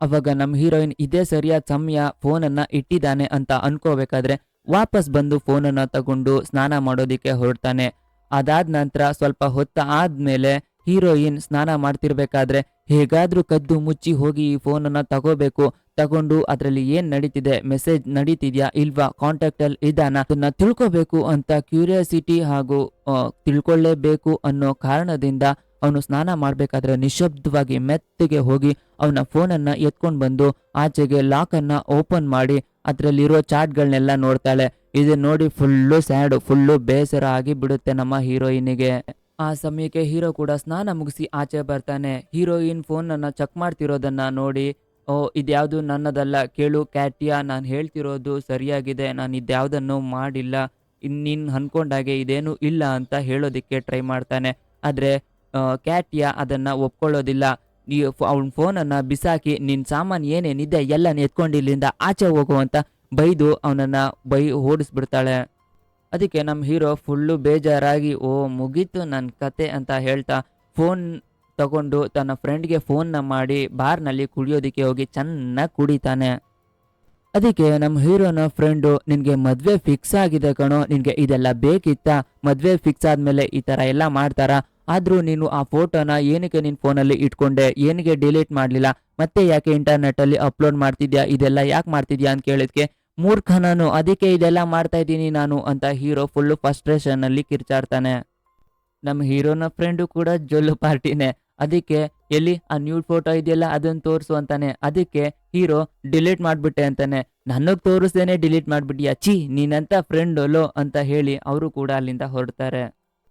S1: ಅವಾಗ ನಮ್ಮ ಹೀರೋಯಿನ್ ಇದೇ ಸರಿಯಾದ ಸಮಯ ಫೋನನ್ನು ಇಟ್ಟಿದ್ದಾನೆ ಅಂತ ಅನ್ಕೋಬೇಕಾದ್ರೆ ವಾಪಸ್ ಬಂದು ಫೋನನ್ನು ತಗೊಂಡು ಸ್ನಾನ ಮಾಡೋದಿಕ್ಕೆ ಹೊರಡ್ತಾನೆ. ಅದಾದ ನಂತರ ಸ್ವಲ್ಪ ಹೊತ್ತ ಆದ್ಮೇಲೆ ಹೀರೋಯಿನ್ ಸ್ನಾನ ಮಾಡ್ತಿರ್ಬೇಕಾದ್ರೆ ಹೇಗಾದರೂ ಕದ್ದು ಮುಚ್ಚಿ ಹೋಗಿ ಈ ಫೋನನ್ನು ತಗೋಬೇಕು. ತಗೊಂಡು ಅದರಲ್ಲಿ ಏನು ನಡೀತಿದೆ ಮೆಸೇಜ್ ನಡೀತಿದ್ಯಾ ಇಲ್ವಾ ಕಾಂಟ್ಯಾಕ್ಟಲ್ಲಿ ಇದಾನ ಅದನ್ನ ತಿಳ್ಕೊಬೇಕು ಅಂತ ಕ್ಯೂರಿಯಾಸಿಟಿ ಹಾಗೂ ತಿಳ್ಕೊಳ್ಳೇಬೇಕು ಅನ್ನೋ ಕಾರಣದಿಂದ ಅವನು ಸ್ನಾನ ಮಾಡಬೇಕಾದ್ರೆ ನಿಶಬ್ದವಾಗಿ ಮೆತ್ತಗೆ ಹೋಗಿ ಅವನ ಫೋನನ್ನು ಎತ್ಕೊಂಡು ಬಂದು ಆಚೆಗೆ ಲಾಕ್ ಅನ್ನ ಓಪನ್ ಮಾಡಿ ಅದರಲ್ಲಿರೋ ಚಾಟ್ಗಳನ್ನೆಲ್ಲ ನೋಡ್ತಾಳೆ. ಇದನ್ನ ನೋಡಿ ಫುಲ್ಲು ಸ್ಯಾಡು, ಫುಲ್ಲು ಬೇಸರ ಆಗಿ ಬಿಡುತ್ತೆ ನಮ್ಮ ಹೀರೋಯಿನಿಗೆ. ಆ ಸಮಯಕ್ಕೆ ಹೀರೋ ಕೂಡ ಸ್ನಾನ ಮುಗಿಸಿ ಆಚೆ ಬರ್ತಾನೆ. ಹೀರೋಯಿನ್ ಫೋನನ್ನು ಚೆಕ್ ಮಾಡ್ತಿರೋದನ್ನ ನೋಡಿ, ಓ, ಇದ್ಯಾವುದು ನನ್ನದಲ್ಲ, ಕೇಳು ಕ್ಯಾಟಿಯಾ, ನಾನು ಹೇಳ್ತಿರೋದು ಸರಿಯಾಗಿದೆ, ನಾನು ಇದ್ಯಾವುದನ್ನು ಮಾಡಿಲ್ಲ ಇನ್ನಿನ್ ಅನ್ಕೊಂಡಾಗೆ ಇದೇನು ಇಲ್ಲ ಅಂತ ಹೇಳೋದಿಕ್ಕೆ ಟ್ರೈ ಮಾಡ್ತಾನೆ. ಆದ್ರೆ ಕ್ಯಾಟಿಯಾ ಅದನ್ನು ಒಪ್ಕೊಳ್ಳೋದಿಲ್ಲ. ನೀ ಅವ್ನ ಫೋನನ್ನು ಬಿಸಾಕಿ ನಿನ್ನ ಸಾಮಾನು ಏನೇನಿದೆ ಎಲ್ಲ ಎತ್ಕೊಂಡು ಇಲ್ಲಿಂದ ಆಚೆ ಹೋಗುವಂತ ಬೈದು ಅವನನ್ನು ಬೈ, ಓಡಿಸ್ಬಿಡ್ತಾಳೆ. ಅದಕ್ಕೆ ನಮ್ಮ ಹೀರೋ ಫುಲ್ಲು ಬೇಜಾರಾಗಿ, ಓ, ಮುಗೀತು ನನ್ನ ಕತೆ ಅಂತ ಹೇಳ್ತಾ ಫೋನ್ ತಗೊಂಡು ತನ್ನ ಫ್ರೆಂಡ್ಗೆ ಫೋನ್ನ ಮಾಡಿ ಬಾರ್ನಲ್ಲಿ ಕುಡಿಯೋದಕ್ಕೆ ಹೋಗಿ ಚೆನ್ನಾಗಿ ಕುಡಿತಾನೆ. ಅದಕ್ಕೆ ನಮ್ಮ ಹೀರೋನ ಫ್ರೆಂಡು, ನಿನಗೆ ಮದುವೆ ಫಿಕ್ಸ್ ಆಗಿದೆ ಕಣೋ, ನಿನಗೆ ಇದೆಲ್ಲ ಬೇಕಿತ್ತಾ? ಮದುವೆ ಫಿಕ್ಸ್ ಆದಮೇಲೆ ಈ ಥರ ಎಲ್ಲ ಮಾಡ್ತಾರಾ? ಆದರೂ ನೀನು ಆ ಫೋಟೋನ ಏನಕ್ಕೆ ನಿನ್ನ ಫೋನಲ್ಲಿ ಇಟ್ಕೊಂಡೆ, ಏನಕ್ಕೆ ಡಿಲೀಟ್ ಮಾಡಲಿಲ್ಲ, ಮತ್ತೆ ಯಾಕೆ ಇಂಟರ್ನೆಟ್ಟಲ್ಲಿ ಅಪ್ಲೋಡ್ ಮಾಡ್ತಿದ್ಯಾ, ಇದೆಲ್ಲ ಯಾಕೆ ಮಾಡ್ತಿದ್ಯಾ ಅಂತ ಕೇಳಿದ್ಕೆ, ಮೂರ್ಖ ನಾನು, ಅದಕ್ಕೆ ಇದೆಲ್ಲ ಮಾಡ್ತಾ ಇದ್ದೀನಿ ನಾನು ಅಂತ ಹೀರೋ ಫುಲ್ಲು ಫಸ್ಟ್ರೇಷನಲ್ಲಿ ಕಿರ್ಚಾಡ್ತಾನೆ. ನಮ್ಮ ಹೀರೋನ ಫ್ರೆಂಡು ಕೂಡ ಜೊಲ್ಲು ಪಾರ್ಟಿನೇ, ಅದಕ್ಕೆ ಎಲ್ಲಿ ಆ ನ್ಯೂಡ್ ಫೋಟೋ ಇದೆಯಲ್ಲ ಅದನ್ನು ತೋರಿಸು ಅಂತಾನೆ, ಅದಕ್ಕೆ ಹೀರೋ ಡಿಲೀಟ್ ಮಾಡ್ಬಿಟ್ಟೆ ಅಂತಾನೆ ನನಗೆ ತೋರಿಸ್ದೇನೆ ಡಿಲೀಟ್ ಮಾಡಿಬಿಟ್ಟಿಯಾ, ಛೀ, ನೀನಂತ ಫ್ರೆಂಡ್ ಲೋ ಅಂತ ಹೇಳಿ ಅವರು ಕೂಡ ಅಲ್ಲಿಂದ ಹೊರಡ್ತಾರೆ.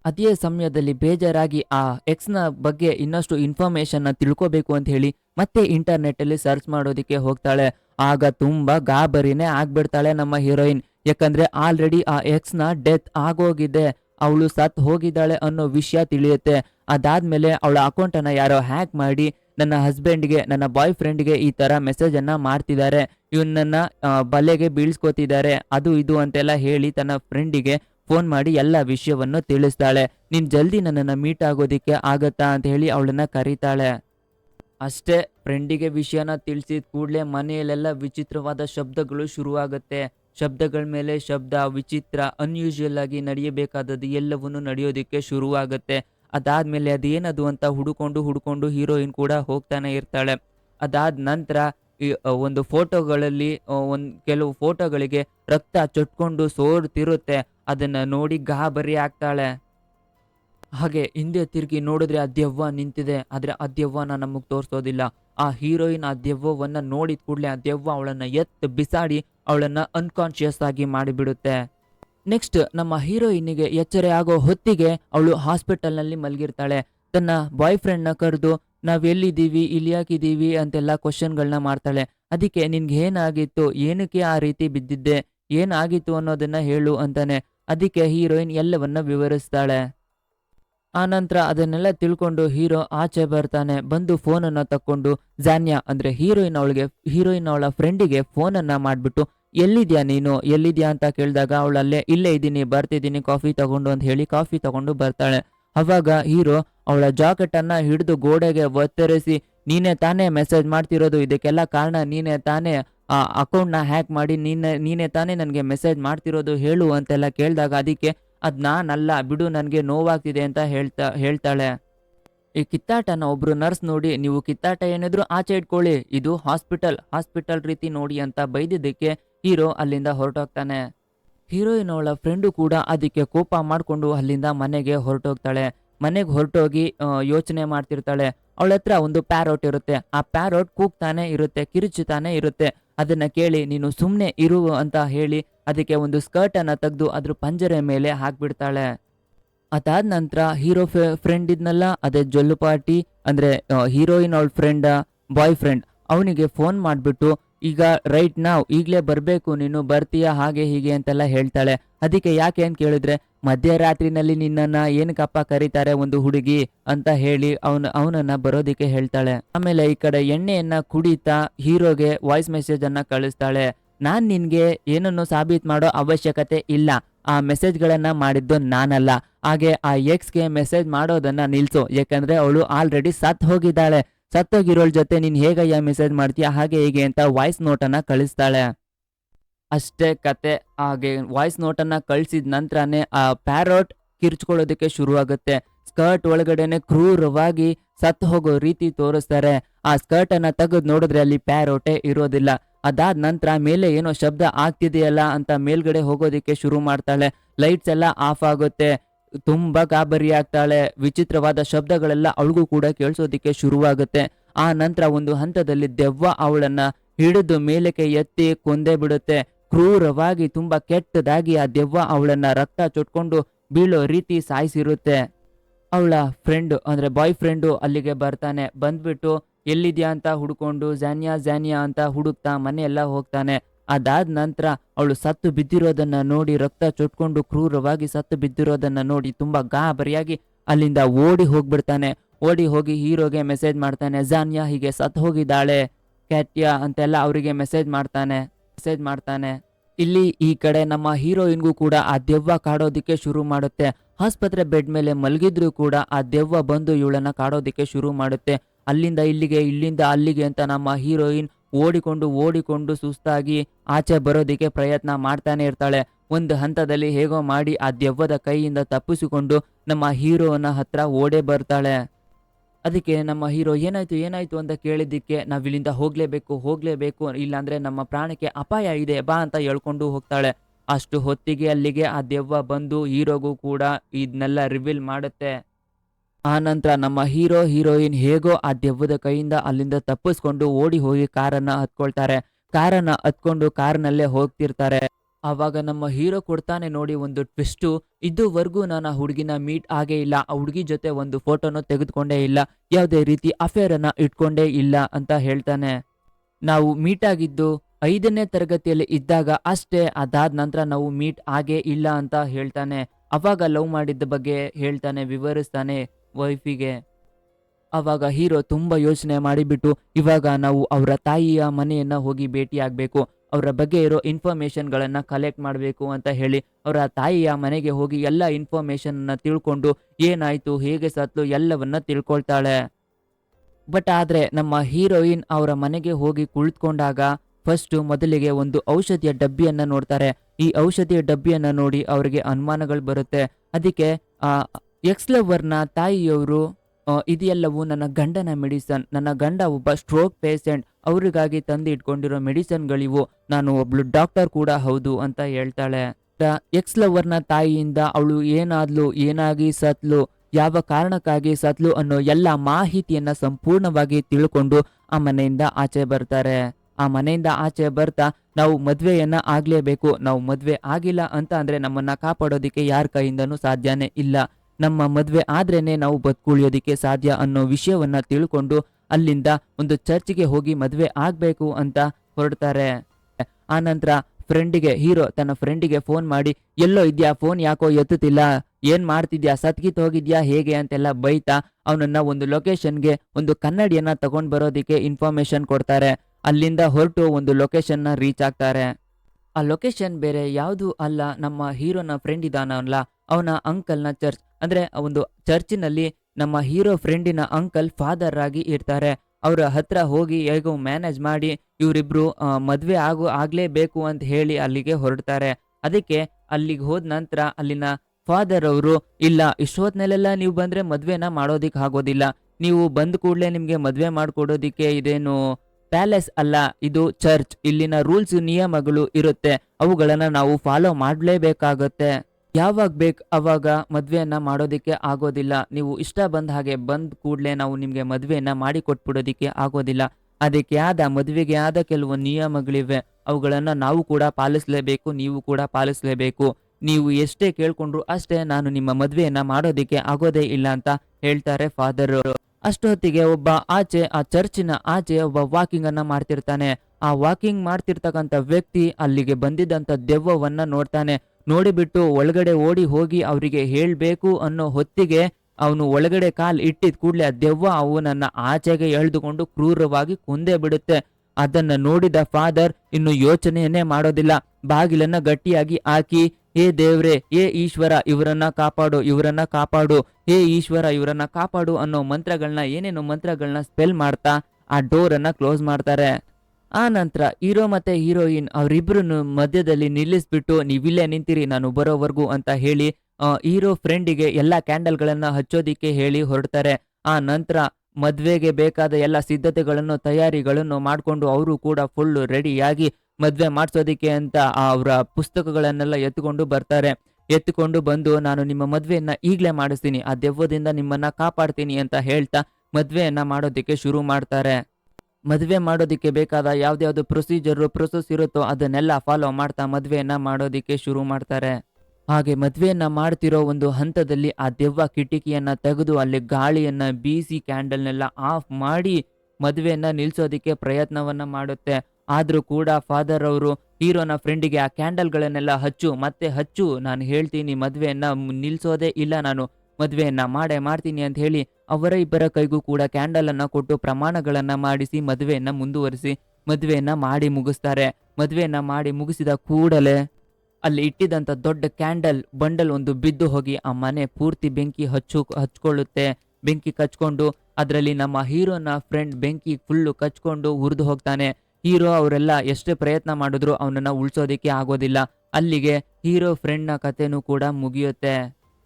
S1: ಅದೇ ಸಮಯದಲ್ಲಿ ಬೇಜಾರಾಗಿ ಆ ಎಕ್ಸ್ನ ಬಗ್ಗೆ ಇನ್ನಷ್ಟು ಇನ್ಫಾರ್ಮೇಶನ್ನ ತಿಳ್ಕೋಬೇಕು ಅಂತ ಹೇಳಿ ಮತ್ತೆ ಇಂಟರ್ನೆಟ್ಟಲ್ಲಿ ಸರ್ಚ್ ಮಾಡೋದಕ್ಕೆ ಹೋಗ್ತಾಳೆ. ಆಗ ತುಂಬ ಗಾಬರಿನೇ ಆಗ್ಬಿಡ್ತಾಳೆ ನಮ್ಮ ಹೀರೋಯಿನ್ ಯಾಕಂದ್ರೆ ಆಲ್ರೆಡಿ ಆ ಎಕ್ಸ್ನ ಡೆತ್ ಆಗೋಗಿದೆ. ಅವಳು ಸತ್ ಹೋಗಿದ್ದಾಳೆ ಅನ್ನೋ ವಿಷಯ ತಿಳಿಯುತ್ತೆ. ಅದಾದ್ಮೇಲೆ ಅವಳ ಅಕೌಂಟನ್ನು ಯಾರೋ ಹ್ಯಾಕ್ ಮಾಡಿ ನನ್ನ ಹಸ್ಬೆಂಡ್ಗೆ ನನ್ನ ಬಾಯ್ ಫ್ರೆಂಡ್ಗೆ ಈ ತರ ಮೆಸೇಜ್ ಅನ್ನ ಮಾಡ್ತಿದ್ದಾರೆ. ಇವನನ್ನ ಬಲೆಗೆ ಬೀಳ್ಸ್ಕೊತಿದ್ದಾರೆ. ಅದು ಇದು ಅಂತೆಲ್ಲ ಹೇಳಿ ತನ್ನ ಫ್ರೆಂಡಿಗೆ ಫೋನ್ ಮಾಡಿ ಎಲ್ಲ ವಿಷಯವನ್ನು ತಿಳಿಸ್ತಾಳೆ. ನೀನ್ ಜಲ್ದಿ ನನ್ನನ್ನ ಮೀಟ್ ಆಗೋದಿಕ್ಕೆ ಆಗತ್ತಾ ಅಂತ ಹೇಳಿ ಅವಳನ್ನ ಕರೀತಾಳೆ. ಅಷ್ಟೇ ಫ್ರೆಂಡಿಗೆ ವಿಷಯನ ತಿಳಿಸಿದ ಕೂಡಲೇ ಮನೆಯಲ್ಲೆಲ್ಲ ವಿಚಿತ್ರವಾದ ಶಬ್ದಗಳು ಶುರುವಾಗುತ್ತೆ. ಶಬ್ದಗಳ ಮೇಲೆ ಶಬ್ದ, ವಿಚಿತ್ರ ಅನ್ಯೂಶುವಲ್ ಆಗಿ ನಡೆಯಬೇಕಾದದ್ದು ಎಲ್ಲವನ್ನೂ ನಡೆಯೋದಿಕ್ಕೆ ಶುರುವಾಗುತ್ತೆ. ಅದಾದ್ಮೇಲೆ ಅದೇನದು ಅಂತ ಹುಡುಕೊಂಡು ಹುಡುಕೊಂಡು ಹೀರೋಯಿನ್ ಕೂಡ ಹೋಗ್ತಾನೆ ಇರ್ತಾಳೆ. ಅದಾದ ನಂತರ ಒಂದು ಫೋಟೋಗಳಲ್ಲಿ ಒಂದು ಕೆಲವು ಫೋಟೋಗಳಿಗೆ ರಕ್ತ ಚೊಟ್ಕೊಂಡು ಸೋರ್ತಿರುತ್ತೆ. ಅದನ್ನ ನೋಡಿ ಗಾಬರಿ ಆಗ್ತಾಳೆ. ಹಾಗೆ ಹಿಂದೆ ತಿರುಗಿ ನೋಡಿದ್ರೆ ಆ ದೆವ್ವ ನಿಂತಿದೆ. ಆದ್ರೆ ಆ ದೆವ್ವನ ನಮಗ್ ತೋರಿಸೋದಿಲ್ಲ. ಆ ಹೀರೋಯಿನ್ ಆ ದೆವ್ವವನ್ನ ನೋಡಿದ ಕೂಡಲೇ ಆ ದೆವ್ವ ಅವಳನ್ನ ಎತ್ತು ಬಿಸಾಡಿ ಅವಳನ್ನ ಅನ್ಕಾನ್ಶಿಯಸ್ ಆಗಿ ಮಾಡಿಬಿಡುತ್ತೆ. ನೆಕ್ಸ್ಟ್ ನಮ್ಮ ಹೀರೋಯಿನ್ಗೆ ಎಚ್ಚರ ಆಗೋ ಹೊತ್ತಿಗೆ ಅವಳು ಹಾಸ್ಪಿಟಲ್ನಲ್ಲಿ ಮಲಗಿರ್ತಾಳೆ. ತನ್ನ ಬಾಯ್ ಫ್ರೆಂಡ್ನ ಕರೆದು ನಾವ್ ಎಲ್ಲಿದ್ದೀವಿ ಇಲ್ಲಿ ಯಾಕಿದ್ದೀವಿ ಅಂತೆಲ್ಲ ಕ್ವಶನ್ಗಳನ್ನ ಮಾಡ್ತಾಳೆ. ಅದಕ್ಕೆ ನಿನ್ಗೆ ಏನಾಗಿತ್ತು, ಏನಕ್ಕೆ ಆ ರೀತಿ ಬಿದ್ದಿದ್ದೆ, ಏನಾಗಿತ್ತು ಅನ್ನೋದನ್ನ ಹೇಳು ಅಂತಾನೆ. ಅದಕ್ಕೆ ಹೀರೋಯಿನ್ ಎಲ್ಲವನ್ನ ವಿವರಿಸ್ತಾಳೆ. ನಂತರ ಅದನ್ನೆಲ್ಲ ತಿಳ್ಕೊಂಡು ಹೀರೋ ಆಚೆ ಬರ್ತಾನೆ. ಬಂದು ಫೋನನ್ನು ತಕ್ಕೊಂಡು, ಜಾನ್ಯಾ, ಅಂದರೆ ಹೀರೋಯಿನ್ ಅವಳಿಗೆ, ಹೀರೋಯಿನ್ ಅವಳ ಫ್ರೆಂಡಿಗೆ ಫೋನನ್ನು ಮಾಡಿಬಿಟ್ಟು, ಎಲ್ಲಿದ್ಯಾ ನೀನು? ಎಲ್ಲಿದ್ಯಾ? ಅಂತ ಕೇಳಿದಾಗ, ಅವಳಲ್ಲೇ, ಇಲ್ಲೇ ಇದ್ದೀನಿ, ಬರ್ತಿದ್ದೀನಿ, ಕಾಫಿ ತಗೊಂಡು, ಅಂತ ಹೇಳಿ ಕಾಫಿ ತಗೊಂಡು ಬರ್ತಾಳೆ. ಅವಾಗ ಹೀರೋ ಅವಳ ಜಾಕೆಟ್ ಅನ್ನ ಹಿಡಿದು ಗೋಡೆಗೆ ಒತ್ತರಿಸಿ, ನೀನೇ ತಾನೇ ಮೆಸೇಜ್ ಮಾಡ್ತಿರೋದು, ಇದಕ್ಕೆಲ್ಲ ಕಾರಣ ನೀನೇ ತಾನೇ, ಆ ಅಕೌಂಟ್ನ ಹ್ಯಾಕ್ ಮಾಡಿ ನೀನೆ, ನೀನೇ ತಾನೇ ನನಗೆ ಮೆಸೇಜ್ ಮಾಡ್ತಿರೋದು ಹೇಳು ಅಂತೆಲ್ಲ ಕೇಳಿದಾಗ ಅದಕ್ಕೆ, ಅದು ನಾನಲ್ಲ, ಬಿಡು ನನಗೆ ನೋವಾಗ್ತಿದೆ ಅಂತ ಹೇಳ್ತಾ, ಹೇಳ್ತಾಳೆ. ಈ ಕಿತ್ತಾಟನ ಒಬ್ರು ನರ್ಸ್ ನೋಡಿ, ನೀವು ಕಿತ್ತಾಟ ಏನಿದ್ರು ಆಚೆ ಇಟ್ಕೊಳ್ಳಿ, ಇದು ಹಾಸ್ಪಿಟಲ್ ಹಾಸ್ಪಿಟಲ್ ರೀತಿ ನೋಡಿ ಅಂತ ಬೈದಿದ್ದಕ್ಕೆ ಹೀರೋ ಅಲ್ಲಿಂದ ಹೊರಟೋಗ್ತಾನೆ. ಹೀರೋಯಿನ್ ಅವಳ ಫ್ರೆಂಡು ಕೂಡ ಅದಕ್ಕೆ ಕೋಪ ಮಾಡಿಕೊಂಡು ಅಲ್ಲಿಂದ ಮನೆಗೆ ಹೊರಟೋಗ್ತಾಳೆ. ಮನೆಗೆ ಹೊರಟೋಗಿ ಯೋಚನೆ ಮಾಡ್ತಿರ್ತಾಳೆ. ಅವಳ ಹತ್ರ ಒಂದು ಪ್ಯಾರೋಟ್ ಇರುತ್ತೆ. ಆ ಪ್ಯಾರೋಟ್ ಕೂಗ್ತಾನೆ ಇರುತ್ತೆ, ಕಿರುಚುತ್ತಾನೆ ಇರುತ್ತೆ. ಅದನ್ನ ಕೇಳಿ, ನೀನು ಸುಮ್ಮನೆ ಇರು ಅಂತ ಹೇಳಿ, ಅದಕ್ಕೆ ಒಂದು ಸ್ಕರ್ಟ್ ಅನ್ನ ತೆಗೆದು ಅದ್ರ ಪಂಜರೆ ಮೇಲೆ ಹಾಕ್ಬಿಡ್ತಾಳೆ. ಅದಾದ ನಂತರ ಹೀರೋ ಫ್ರೆಂಡ್ ಇದ್ನಲ್ಲ, ಅದೇ ಜೊಲ್ಲು ಪಾರ್ಟಿ, ಅಂದ್ರೆ ಹೀರೋಯಿನ್ ಅವಳ ಫ್ರೆಂಡ್ ಬಾಯ್ ಫ್ರೆಂಡ್ ಅವನಿಗೆ ಫೋನ್ ಮಾಡಿಬಿಟ್ಟು ಈಗ ರೈಟ್ ನಾವ್ ಈಗಲೇ ಬರಬೇಕು, ನೀನು ಬರ್ತೀಯಾ, ಹಾಗೆ ಹೀಗೆ ಅಂತೆಲ್ಲ ಹೇಳ್ತಾಳೆ. ಅದಕ್ಕೆ ಯಾಕೆ ಅಂತ ಕೇಳಿದ್ರೆ, ಮಧ್ಯರಾತ್ರಿನಲ್ಲಿ ನಿನ್ನನ್ನ ಏನಕ್ಕಪ್ಪ ಕರೀತಾರೆ ಒಂದು ಹುಡುಗಿ ಅಂತ ಹೇಳಿ ಅವನು, ಅವನನ್ನ ಬರೋದಿಕ್ಕೆ ಹೇಳ್ತಾಳೆ. ಆಮೇಲೆ ಈ ಕಡೆ ಎಣ್ಣೆಯನ್ನ ಕುಡಿತಾ ಹೀರೋಗೆ ವಾಯ್ಸ್ ಮೆಸೇಜ್ ಅನ್ನ ಕಳಿಸ್ತಾಳೆ. ನಾನ್ ನಿನಗೆ ಏನನ್ನು ಸಾಬೀತ್ ಮಾಡೋ ಅವಶ್ಯಕತೆ ಇಲ್ಲ. ಆ ಮೆಸೇಜ್ಗಳನ್ನು ಮಾಡಿದ್ದು ನಾನಲ್ಲ. ಹಾಗೆ ಆ ಎಕ್ಸ್ಗೆ ಮೆಸೇಜ್ ಮಾಡೋದನ್ನು ನಿಲ್ಲಿಸು ಯಾಕಂದರೆ ಅವಳು ಆಲ್ರೆಡಿ ಸತ್ ಹೋಗಿದ್ದಾಳೆ. ಸತ್ತೋಗಿರೋಳ ಜೊತೆ ನೀನು ಹೇಗಯ್ಯ ಮೆಸೇಜ್ ಮಾಡ್ತೀಯ, ಹಾಗೆ ಹೀಗೆ ಅಂತ ವಾಯ್ಸ್ ನೋಟನ್ನು ಕಳಿಸ್ತಾಳೆ. ಅಷ್ಟೇ ಕತೆ. ಹಾಗೆ ವಾಯ್ಸ್ ನೋಟನ್ನು ಕಳಿಸಿದ ನಂತರನೇ ಆ ಪ್ಯಾರೋಟ್ ಕಿರ್ಚ್ಕೊಳ್ಳೋದಕ್ಕೆ ಶುರುವಾಗುತ್ತೆ. ಸ್ಕರ್ಟ್ ಒಳಗಡೆನೆ ಕ್ರೂರವಾಗಿ ಸತ್ತು ಹೋಗೋ ರೀತಿ ತೋರಿಸ್ತಾರೆ. ಆ ಸ್ಕರ್ಟ್ ಅನ್ನ ತೆಗೆದು ನೋಡಿದ್ರೆ ಅಲ್ಲಿ ಪ್ಯಾರೋಟೆ ಇರೋದಿಲ್ಲ. ಅದಾದ ನಂತರ ಮೇಲೆ ಏನೋ ಶಬ್ದ ಆಗ್ತಿದೆಯಲ್ಲ ಅಂತ ಮೇಲ್ಗಡೆ ಹೋಗೋದಿಕ್ಕೆ ಶುರು ಮಾಡ್ತಾಳೆ. ಲೈಟ್ಸ್ ಎಲ್ಲ ಆಫ್ ಆಗುತ್ತೆ. ತುಂಬಾ ಗಾಬರಿ ಆಗ್ತಾಳೆ. ವಿಚಿತ್ರವಾದ ಶಬ್ದಗಳೆಲ್ಲ ಅವಳಿಗೂ ಕೂಡ ಕೇಳಿಸೋದಿಕ್ಕೆ ಶುರುವಾಗುತ್ತೆ. ಆ ನಂತರ ಒಂದು ಹಂತದಲ್ಲಿ ದೆವ್ವ ಅವಳನ್ನ ಹಿಡಿದು ಮೇಲಕ್ಕೆ ಎತ್ತಿ ಕೊಂದೇ ಬಿಡುತ್ತೆ. ಕ್ರೂರವಾಗಿ ತುಂಬಾ ಕೆಟ್ಟದಾಗಿ ಆ ದೆವ್ವ ಅವಳನ್ನ ರಕ್ತ ಚೊಟ್ಕೊಂಡು ಬೀಳೋ ರೀತಿ ಸಾಯಿಸಿರುತ್ತೆ. ಅವಳ ಫ್ರೆಂಡು ಅಂದರೆ ಬಾಯ್ ಫ್ರೆಂಡು ಅಲ್ಲಿಗೆ ಬರ್ತಾನೆ. ಬಂದ್ಬಿಟ್ಟು ಎಲ್ಲಿದ್ಯಾ ಅಂತ ಹುಡ್ಕೊಂಡು ಜಾನ್ಯಾ ಝಾನ್ಯಾ ಅಂತ ಹುಡುಕ್ತಾ ಮನೆ ಎಲ್ಲ ಹೋಗ್ತಾನೆ. ಅದಾದ ನಂತರ ಅವಳು ಸತ್ತು ಬಿದ್ದಿರೋದನ್ನ ನೋಡಿ ರಕ್ತ ಚೊಟ್ಕೊಂಡು ಕ್ರೂರವಾಗಿ ಸತ್ತು ಬಿದ್ದಿರೋದನ್ನ ನೋಡಿ ತುಂಬಾ ಗಾಬರಿಯಾಗಿ ಅಲ್ಲಿಂದ ಓಡಿ ಹೋಗ್ಬಿಡ್ತಾನೆ. ಓಡಿ ಹೋಗಿ ಹೀರೋಗೆ ಮೆಸೇಜ್ ಮಾಡ್ತಾನೆ, ಝಾನ್ಯಾ ಹೀಗೆ ಸತ್ತು ಹೋಗಿದ್ದಾಳೆ, ಕ್ಯಾಟ್ಯಾ ಅಂತೆಲ್ಲ ಅವರಿಗೆ ಮೆಸೇಜ್ ಮಾಡ್ತಾನೆ ಮೆಸೇಜ್ ಮಾಡ್ತಾನೆ. ಇಲ್ಲಿ ಈ ಕಡೆ ನಮ್ಮ ಹೀರೋಯಿನ್ಗೂ ಕೂಡ ಆ ದೆವ್ವ ಕಾಡೋದಿಕ್ಕೆ ಶುರು ಮಾಡುತ್ತೆ. ಆಸ್ಪತ್ರೆ ಬೆಡ್ ಮೇಲೆ ಮಲಗಿದ್ರೂ ಕೂಡ ಆ ದೆವ್ವ ಬಂದು ಇವಳನ್ನ ಕಾಡೋದಕ್ಕೆ ಶುರು ಮಾಡುತ್ತೆ. ಅಲ್ಲಿಂದ ಇಲ್ಲಿಗೆ, ಇಲ್ಲಿಂದ ಅಲ್ಲಿಗೆ ಅಂತ ನಮ್ಮ ಹೀರೋಯಿನ್ ಓಡಿಕೊಂಡು ಓಡಿಕೊಂಡು ಸುಸ್ತಾಗಿ ಆಚೆ ಬರೋದಕ್ಕೆ ಪ್ರಯತ್ನ ಮಾಡ್ತಾನೆ ಇರ್ತಾಳೆ. ಒಂದು ಹಂತದಲ್ಲಿ ಹೇಗೋ ಮಾಡಿ ಆ ದೆವ್ವದ ಕೈಯಿಂದ ತಪ್ಪಿಸಿಕೊಂಡು ನಮ್ಮ ಹೀರೋನ ಹತ್ರ ಓಡೇ ಬರ್ತಾಳೆ. ಅದಕ್ಕೆ ನಮ್ಮ ಹೀರೋ, ಏನಾಯ್ತು ಏನಾಯ್ತು? ಅಂತ ಕೇಳಿದ್ದಕ್ಕೆ ನಾವು ಇಲ್ಲಿಂದ ಹೋಗ್ಲೇಬೇಕು ಹೋಗ್ಲೇಬೇಕು, ಇಲ್ಲಾಂದ್ರೆ ನಮ್ಮ ಪ್ರಾಣಕ್ಕೆ ಅಪಾಯ ಇದೆ, ಬಾ ಅಂತ ಹೇಳ್ಕೊಂಡು ಹೋಗ್ತಾಳೆ. ಅಷ್ಟು ಹೊತ್ತಿಗೆ ಅಲ್ಲಿಗೆ ಆ ದೆವ್ವ ಬಂದು ಹೀರೋಗೂ ಕೂಡ ಇದನ್ನೆಲ್ಲ ರಿವೀಲ್ ಮಾಡುತ್ತೆ. ಆ ನಂತರ ನಮ್ಮ ಹೀರೋ, ಹೀರೋಯಿನ್ ಹೇಗೋ ಆ ದೆವ್ವದ ಕೈಯಿಂದ ಅಲ್ಲಿಂದ ತಪ್ಪಿಸ್ಕೊಂಡು ಓಡಿ ಹೋಗಿ ಕಾರನ್ನ ಹತ್ಕೊಳ್ತಾರೆ. ಕಾರನ್ನ ಹತ್ಕೊಂಡು ಕಾರ್ನಲ್ಲೇ ಹೋಗ್ತಿರ್ತಾರೆ. ಆವಾಗ ನಮ್ಮ ಹೀರೋ ಕೊಡ್ತಾನೆ ನೋಡಿ ಒಂದು ಟ್ವಿಸ್ಟು ಇದುವರೆಗೂ ನಾನು ಆ ಹುಡುಗಿನ ಮೀಟ್ ಆಗೇ ಇಲ್ಲ. ಆ ಹುಡುಗಿ ಜೊತೆ ಒಂದು ಫೋಟೋನ ತೆಗೆದುಕೊಂಡೇ ಇಲ್ಲ. ಯಾವುದೇ ರೀತಿ ಅಫೇರನ್ನು ಇಟ್ಕೊಂಡೇ ಇಲ್ಲ ಅಂತ ಹೇಳ್ತಾನೆ. ನಾವು ಮೀಟ್ ಆಗಿದ್ದು ಐದನೇ ತರಗತಿಯಲ್ಲಿ ಇದ್ದಾಗ ಅಷ್ಟೇ ಅದಾದ ನಂತರ ನಾವು ಮೀಟ್ ಆಗೇ ಇಲ್ಲ ಅಂತ ಹೇಳ್ತಾನೆ. ಅವಾಗ ಲವ್ ಮಾಡಿದ್ದ ಬಗ್ಗೆ ಹೇಳ್ತಾನೆ, ವಿವರಿಸ್ತಾನೆ ವೈಫಿಗೆ ಅವಾಗ ಹೀರೋ ತುಂಬಾ ಯೋಚನೆ ಮಾಡಿಬಿಟ್ಟು ಇವಾಗ ನಾವು ಅವರ ತಾಯಿಯ ಮನೆಯನ್ನ ಹೋಗಿ ಭೇಟಿ ಆಗ್ಬೇಕು. ಅವರ ಬಗ್ಗೆ ಇರೋ ಇನ್ಫಾರ್ಮೇಷನ್ಗಳನ್ನು ಕಲೆಕ್ಟ್ ಮಾಡಬೇಕು ಅಂತ ಹೇಳಿ ಅವರ ತಾಯಿಯ ಮನೆಗೆ ಹೋಗಿ ಎಲ್ಲ ಇನ್ಫಾರ್ಮೇಷನನ್ನು ತಿಳ್ಕೊಂಡು ಏನಾಯಿತು, ಹೇಗೆ ಸತ್ತು ಎಲ್ಲವನ್ನ ತಿಳ್ಕೊಳ್ತಾಳೆ. ಬಟ್ ಆದರೆ ನಮ್ಮ ಹೀರೋಯಿನ್ ಅವರ ಮನೆಗೆ ಹೋಗಿ ಕುಳಿತುಕೊಂಡಾಗ ಫಸ್ಟ್ ಮೊದಲಿಗೆ ಒಂದು ಔಷಧಿಯ ಡಬ್ಬಿಯನ್ನ ನೋಡ್ತಾರೆ. ಈ ಔಷಧಿಯ ಡಬ್ಬಿಯನ್ನ ನೋಡಿ ಅವರಿಗೆ ಅನುಮಾನಗಳು ಬರುತ್ತೆ. ಅದಕ್ಕೆ, ಆ ಎಕ್ಸ್ ಲವರ್ನ ತಾಯಿಯವರು ಇದೆಲ್ಲವೂ ನನ್ನ ಗಂಡನ ಮೆಡಿಸನ್, ನನ್ನ ಗಂಡ ಒಬ್ಬ ಸ್ಟ್ರೋಕ್ ಪೇಷಂಟ್, ಅವರಿಗಾಗಿ ತಂದು ಇಟ್ಕೊಂಡಿರೋ ಮೆಡಿಸನ್ಗಳಿವು. ನಾನು ಒಬ್ಳು ಡಾಕ್ಟರ್ ಕೂಡ ಹೌದು ಅಂತ ಹೇಳ್ತಾಳೆ. ಎಕ್ಸ್ ಲವರ್ನ ತಾಯಿಯಿಂದ ಅವಳು ಏನಾದ್ಲು, ಏನಾಗಿ ಸತ್ಲು, ಯಾವ ಕಾರಣಕ್ಕಾಗಿ ಸತ್ಲು ಅನ್ನೋ ಎಲ್ಲ ಮಾಹಿತಿಯನ್ನ ಸಂಪೂರ್ಣವಾಗಿ ತಿಳ್ಕೊಂಡು ಆ ಮನೆಯಿಂದ ಆಚೆ ಬರ್ತಾರೆ. ಆ ಮನೆಯಿಂದ ಆಚೆ ಬರ್ತಾ ನಾವು ಮದುವೆಯನ್ನು ಆಗಲೇಬೇಕು, ನಾವು ಮದುವೆ ಆಗಿಲ್ಲ ಅಂತ ಅಂದರೆ ನಮ್ಮನ್ನ ಕಾಪಾಡೋದಿಕ್ಕೆ ಯಾರ ಕೈಯಿಂದನೂ ಸಾಧ್ಯನೇ ಇಲ್ಲ. ನಮ್ಮ ಮದುವೆ ಆದ್ರೇನೆ ನಾವು ಬದುಕುಳಿಯೋದಕ್ಕೆ ಸಾಧ್ಯ ಅನ್ನೋ ವಿಷಯವನ್ನ ತಿಳ್ಕೊಂಡು ಅಲ್ಲಿಂದ ಒಂದು ಚರ್ಚ್ಗೆ ಹೋಗಿ ಮದುವೆ ಆಗಬೇಕು ಅಂತ ಹೊರಡ್ತಾರೆ. ಆ ನಂತರ ಫ್ರೆಂಡಿಗೆ, ಹೀರೋ ತನ್ನ ಫ್ರೆಂಡಿಗೆ ಫೋನ್ ಮಾಡಿ, ಎಲ್ಲೋ ಇದೆಯಾ? ಫೋನ್ ಯಾಕೋ ಎತ್ತುತ್ತಿಲ್ಲ? ಏನ್ ಮಾಡ್ತಿದ್ಯಾ? ಸತ್ಗಿತ್ ಹೋಗಿದ್ಯಾ? ಹೇಗೆ? ಅಂತೆಲ್ಲ ಬೈತಾ ಅವನನ್ನ ಒಂದು ಲೊಕೇಶನ್ಗೆ ಒಂದು ಕನ್ನಡಿಯನ್ನ ತಗೊಂಡ್ ಬರೋದಿಕ್ಕೆ ಇನ್ಫಾರ್ಮೇಶನ್ ಕೊಡ್ತಾರೆ. ಅಲ್ಲಿಂದ ಹೊರಟು ಒಂದು ಲೊಕೇಶನ್ನ ರೀಚ್ ಆಗ್ತಾರೆ. ಆ ಲೊಕೇಶನ್ ಬೇರೆ ಯಾವುದು ಅಲ್ಲ, ನಮ್ಮ ಹೀರೋನ ಫ್ರೆಂಡ್ ಇದಾನಲ್ಲ, ಅವನ ಅಂಕಲ್ನ ಚರ್ಚ್ ಅಂದ್ರೆ ಒಂದು ಚರ್ಚಿನಲ್ಲಿ ನಮ್ಮ ಹೀರೋ ಫ್ರೆಂಡಿನ ಅಂಕಲ್ ಫಾದರ್ ಆಗಿ ಇರ್ತಾರೆ. ಅವರ ಹತ್ರ ಹೋಗಿ ಹೇಗೋ ಮ್ಯಾನೇಜ್ ಮಾಡಿ ಇವರಿಬ್ರು ಮದುವೆ ಆಗು, ಆಗ್ಲೇಬೇಕು ಅಂತ ಹೇಳಿ ಅಲ್ಲಿಗೆ ಹೊರಡ್ತಾರೆ. ಅದಕ್ಕೆ ಅಲ್ಲಿಗೆ ಹೋದ ನಂತರ ಅಲ್ಲಿನ ಫಾದರ್ ಅವರು, ಇಲ್ಲ, ಇಷ್ಟೊತ್ನಲ್ಲೆಲ್ಲ ನೀವು ಬಂದ್ರೆ ಮದುವೆನ ಮಾಡೋದಿಕ್ ಆಗೋದಿಲ್ಲ. ನೀವು ಬಂದ ಕೂಡಲೇ ನಿಮಗೆ ಮದುವೆ ಮಾಡ್ಕೊಡೋದಿಕ್ಕೆ ಇದೇನು ಪ್ಯಾಲೇಸ್ ಅಲ್ಲ, ಇದು ಚರ್ಚ್. ಇಲ್ಲಿನ ರೂಲ್ಸ್, ನಿಯಮಗಳು ಇರುತ್ತೆ. ಅವುಗಳನ್ನ ನಾವು ಫಾಲೋ ಮಾಡಲೇಬೇಕಾಗತ್ತೆ. ಯಾವಾಗ ಬೇಕು ಅವಾಗ ಮದ್ವೆಯನ್ನ ಮಾಡೋದಿಕ್ಕೆ ಆಗೋದಿಲ್ಲ. ನೀವು ಇಷ್ಟ ಬಂದ ಹಾಗೆ ಬಂದ ಕೂಡಲೇ ನಾವು ನಿಮಗೆ ಮದುವೆಯನ್ನು ಮಾಡಿ ಕೊಟ್ಬಿಡೋದಿಕ್ಕೆ ಆಗೋದಿಲ್ಲ. ಅದಕ್ಕೆ ಆದ ಮದುವೆಗೆ ಆದ ಕೆಲವು ನಿಯಮಗಳಿವೆ. ಅವುಗಳನ್ನ ನಾವು ಕೂಡ ಪಾಲಿಸಲೇಬೇಕು, ನೀವು ಕೂಡ ಪಾಲಿಸಲೇಬೇಕು. ನೀವು ಎಷ್ಟೇ ಕೇಳ್ಕೊಂಡ್ರು ಅಷ್ಟೇ ನಾನು ನಿಮ್ಮ ಮದುವೆಯನ್ನ ಮಾಡೋದಿಕ್ಕೆ ಆಗೋದೇ ಇಲ್ಲ ಅಂತ ಹೇಳ್ತಾರೆ ಫಾದರ್. ಅಷ್ಟೊತ್ತಿಗೆ ಒಬ್ಬ ಆಚೆ, ಆ ಚರ್ಚಿನ ಆಚೆ ಒಬ್ಬ ವಾಕಿಂಗ್ ಅನ್ನ ಮಾಡ್ತಿರ್ತಾನೆ. ಆ ವಾಕಿಂಗ್ ಮಾಡ್ತಿರ್ತಕ್ಕಂಥ ವ್ಯಕ್ತಿ ಅಲ್ಲಿಗೆ ಬಂದಿದ್ದಂತ ದೆವ್ವವನ್ನ ನೋಡ್ತಾನೆ. ನೋಡಿಬಿಟ್ಟು ಒಳಗಡೆ ಓಡಿ ಹೋಗಿ ಅವರಿಗೆ ಹೇಳಬೇಕು ಅನ್ನೋ ಹೊತ್ತಿಗೆ ಅವನು ಒಳಗಡೆ ಕಾಲ್ ಇಟ್ಟಿದ ಕೂಡಲೇ ಆ ದೆವ್ವ ಅವನನ್ನ ಆಚೆಗೆ ಎಳೆದುಕೊಂಡು ಕ್ರೂರವಾಗಿ ಕುಂದೇ ಬಿಡುತ್ತೆ. ಅದನ್ನ ನೋಡಿದ ಫಾದರ್ ಇನ್ನು ಯೋಚನೆಯನ್ನೇ ಮಾಡೋದಿಲ್ಲ. ಬಾಗಿಲನ್ನ ಗಟ್ಟಿಯಾಗಿ ಹಾಕಿ ಹೇ ದೇವ್ರೆ ಏ ಈಶ್ವರ, ಇವರನ್ನ ಕಾಪಾಡು ಇವರನ್ನ ಕಾಪಾಡು. ಏ ಈಶ್ವರ, ಇವರನ್ನ ಕಾಪಾಡು ಅನ್ನೋ ಮಂತ್ರಗಳನ್ನ ಏನೇನೋ ಮಂತ್ರಗಳನ್ನ ಸ್ಪೆಲ್ ಮಾಡ್ತಾ ಆ ಡೋರ್ ಅನ್ನ ಕ್ಲೋಸ್ ಮಾಡ್ತಾರೆ. ಆ ನಂತರ ಹೀರೋ ಮತ್ತೆ ಹೀರೋಯಿನ್ ಅವರಿಬ್ರು ಮಧ್ಯದಲ್ಲಿ ನಿಲ್ಲಿಸ್ಬಿಟ್ಟು ನೀವಿಲ್ಲೇ ನಿಂತಿರಿ, ನಾನು ಬರೋವರೆಗೂ ಅಂತ ಹೇಳಿ ಹೀರೋ ಫ್ರೆಂಡಿಗೆ ಎಲ್ಲಾ ಕ್ಯಾಂಡಲ್ಗಳನ್ನ ಹಚ್ಚೋದಿಕ್ಕೆ ಹೇಳಿ ಹೊರಡ್ತಾರೆ. ಆ ನಂತರ ಮದ್ವೆಗೆ ಬೇಕಾದ ಎಲ್ಲ ಸಿದ್ಧತೆಗಳನ್ನು, ತಯಾರಿಗಳನ್ನು ಮಾಡಿಕೊಂಡು ಅವರು ಕೂಡ ಫುಲ್ ರೆಡಿಯಾಗಿ ಮದ್ವೆ ಮಾಡಿಸೋದಕ್ಕೆ ಅಂತ ಅವರ ಪುಸ್ತಕಗಳನ್ನೆಲ್ಲ ಎತ್ತುಕೊಂಡು ಬರ್ತಾರೆ. ಎತ್ತುಕೊಂಡು ಬಂದು ನಾನು ನಿಮ್ಮ ಮದ್ವೆಯನ್ನ ಈಗಲೇ ಮಾಡಿಸ್ತೀನಿ. ಆ ದೆವ್ವದಿಂದ ನಿಮ್ಮನ್ನ ಕಾಪಾಡ್ತೀನಿ ಅಂತ ಹೇಳ್ತಾ ಮದ್ವೆಯನ್ನ ಮಾಡೋದಕ್ಕೆ ಶುರು ಮಾಡ್ತಾರೆ. ಮದುವೆ ಮಾಡೋದಕ್ಕೆ ಬೇಕಾದ ಯಾವ್ದ್ಯಾವ್ದು ಪ್ರೊಸೀಜರು ಪ್ರೊಸೆಸ್ ಇರುತ್ತೋ ಅದನ್ನೆಲ್ಲ ಫಾಲೋ ಮಾಡ್ತಾ ಮದುವೆಯನ್ನ ಮಾಡೋದಕ್ಕೆ ಶುರು ಮಾಡ್ತಾರೆ. ಹಾಗೆ ಮದುವೆಯನ್ನ ಮಾಡ್ತಿರೋ ಒಂದು ಹಂತದಲ್ಲಿ ಆ ದೆವ್ವ ಕಿಟಕಿಯನ್ನ ತೆಗೆದು ಅಲ್ಲಿ ಗಾಳಿಯನ್ನ ಬೀಸಿ ಕ್ಯಾಂಡಲ್ನೆಲ್ಲ ಆಫ್ ಮಾಡಿ ಮದುವೆಯನ್ನ ನಿಲ್ಸೋದಕ್ಕೆ ಪ್ರಯತ್ನವನ್ನ ಮಾಡುತ್ತೆ. ಆದ್ರೂ ಕೂಡ ಫಾದರ್ ಅವರು ಹೀರೋನ ಫ್ರೆಂಡಿಗೆ ಆ ಕ್ಯಾಂಡಲ್ಗಳನ್ನೆಲ್ಲ ಹಚ್ಚು, ಮತ್ತೆ ಹಚ್ಚು, ನಾನು ಹೇಳ್ತೀನಿ ಮದುವೆಯನ್ನು ನಿಲ್ಲಿಸೋದೇ ಇಲ್ಲ ನಾನು, ಮದುವೆಯನ್ನು ಮಾಡೇ ಮಾಡ್ತೀನಿ ಅಂತ ಹೇಳಿ ಅವರ ಇಬ್ಬರ ಕೈಗೂ ಕೂಡ ಕ್ಯಾಂಡಲನ್ನು ಕೊಟ್ಟು ಪ್ರಮಾಣಗಳನ್ನು ಮಾಡಿಸಿ ಮದುವೆಯನ್ನು ಮುಂದುವರಿಸಿ, ಮದುವೆಯನ್ನು ಮಾಡಿ ಮುಗಿಸ್ತಾರೆ. ಮದುವೆಯನ್ನು ಮಾಡಿ ಮುಗಿಸಿದ ಕೂಡಲೇ ಅಲ್ಲಿ ಇಟ್ಟಿದ್ದಂಥ ದೊಡ್ಡ ಕ್ಯಾಂಡಲ್ ಬಂಡಲ್ ಒಂದು ಬಿದ್ದು ಹೋಗಿ ಆ ಮನೆ ಪೂರ್ತಿ ಬೆಂಕಿ ಹಚ್ಚು, ಹಚ್ಕೊಳ್ಳುತ್ತೆ. ಬೆಂಕಿ ಕಚ್ಕೊಂಡು, ಅದರಲ್ಲಿ ನಮ್ಮ ಹೀರೋನ ಫ್ರೆಂಡ್ ಬೆಂಕಿ ಫುಲ್ಲು ಕಚ್ಕೊಂಡು ಹುರಿದು ಹೋಗ್ತಾನೆ. ಹೀರೋ ಅವರೆಲ್ಲ ಎಷ್ಟೇ ಪ್ರಯತ್ನ ಮಾಡಿದ್ರು ಅವನನ್ನ ಉಳಿಸೋದಿಕ್ಕೆ ಆಗೋದಿಲ್ಲ. ಅಲ್ಲಿಗೆ ಹೀರೋ ಫ್ರೆಂಡ್ನ ಕಥೆನೂ ಕೂಡ ಮುಗಿಯುತ್ತೆ.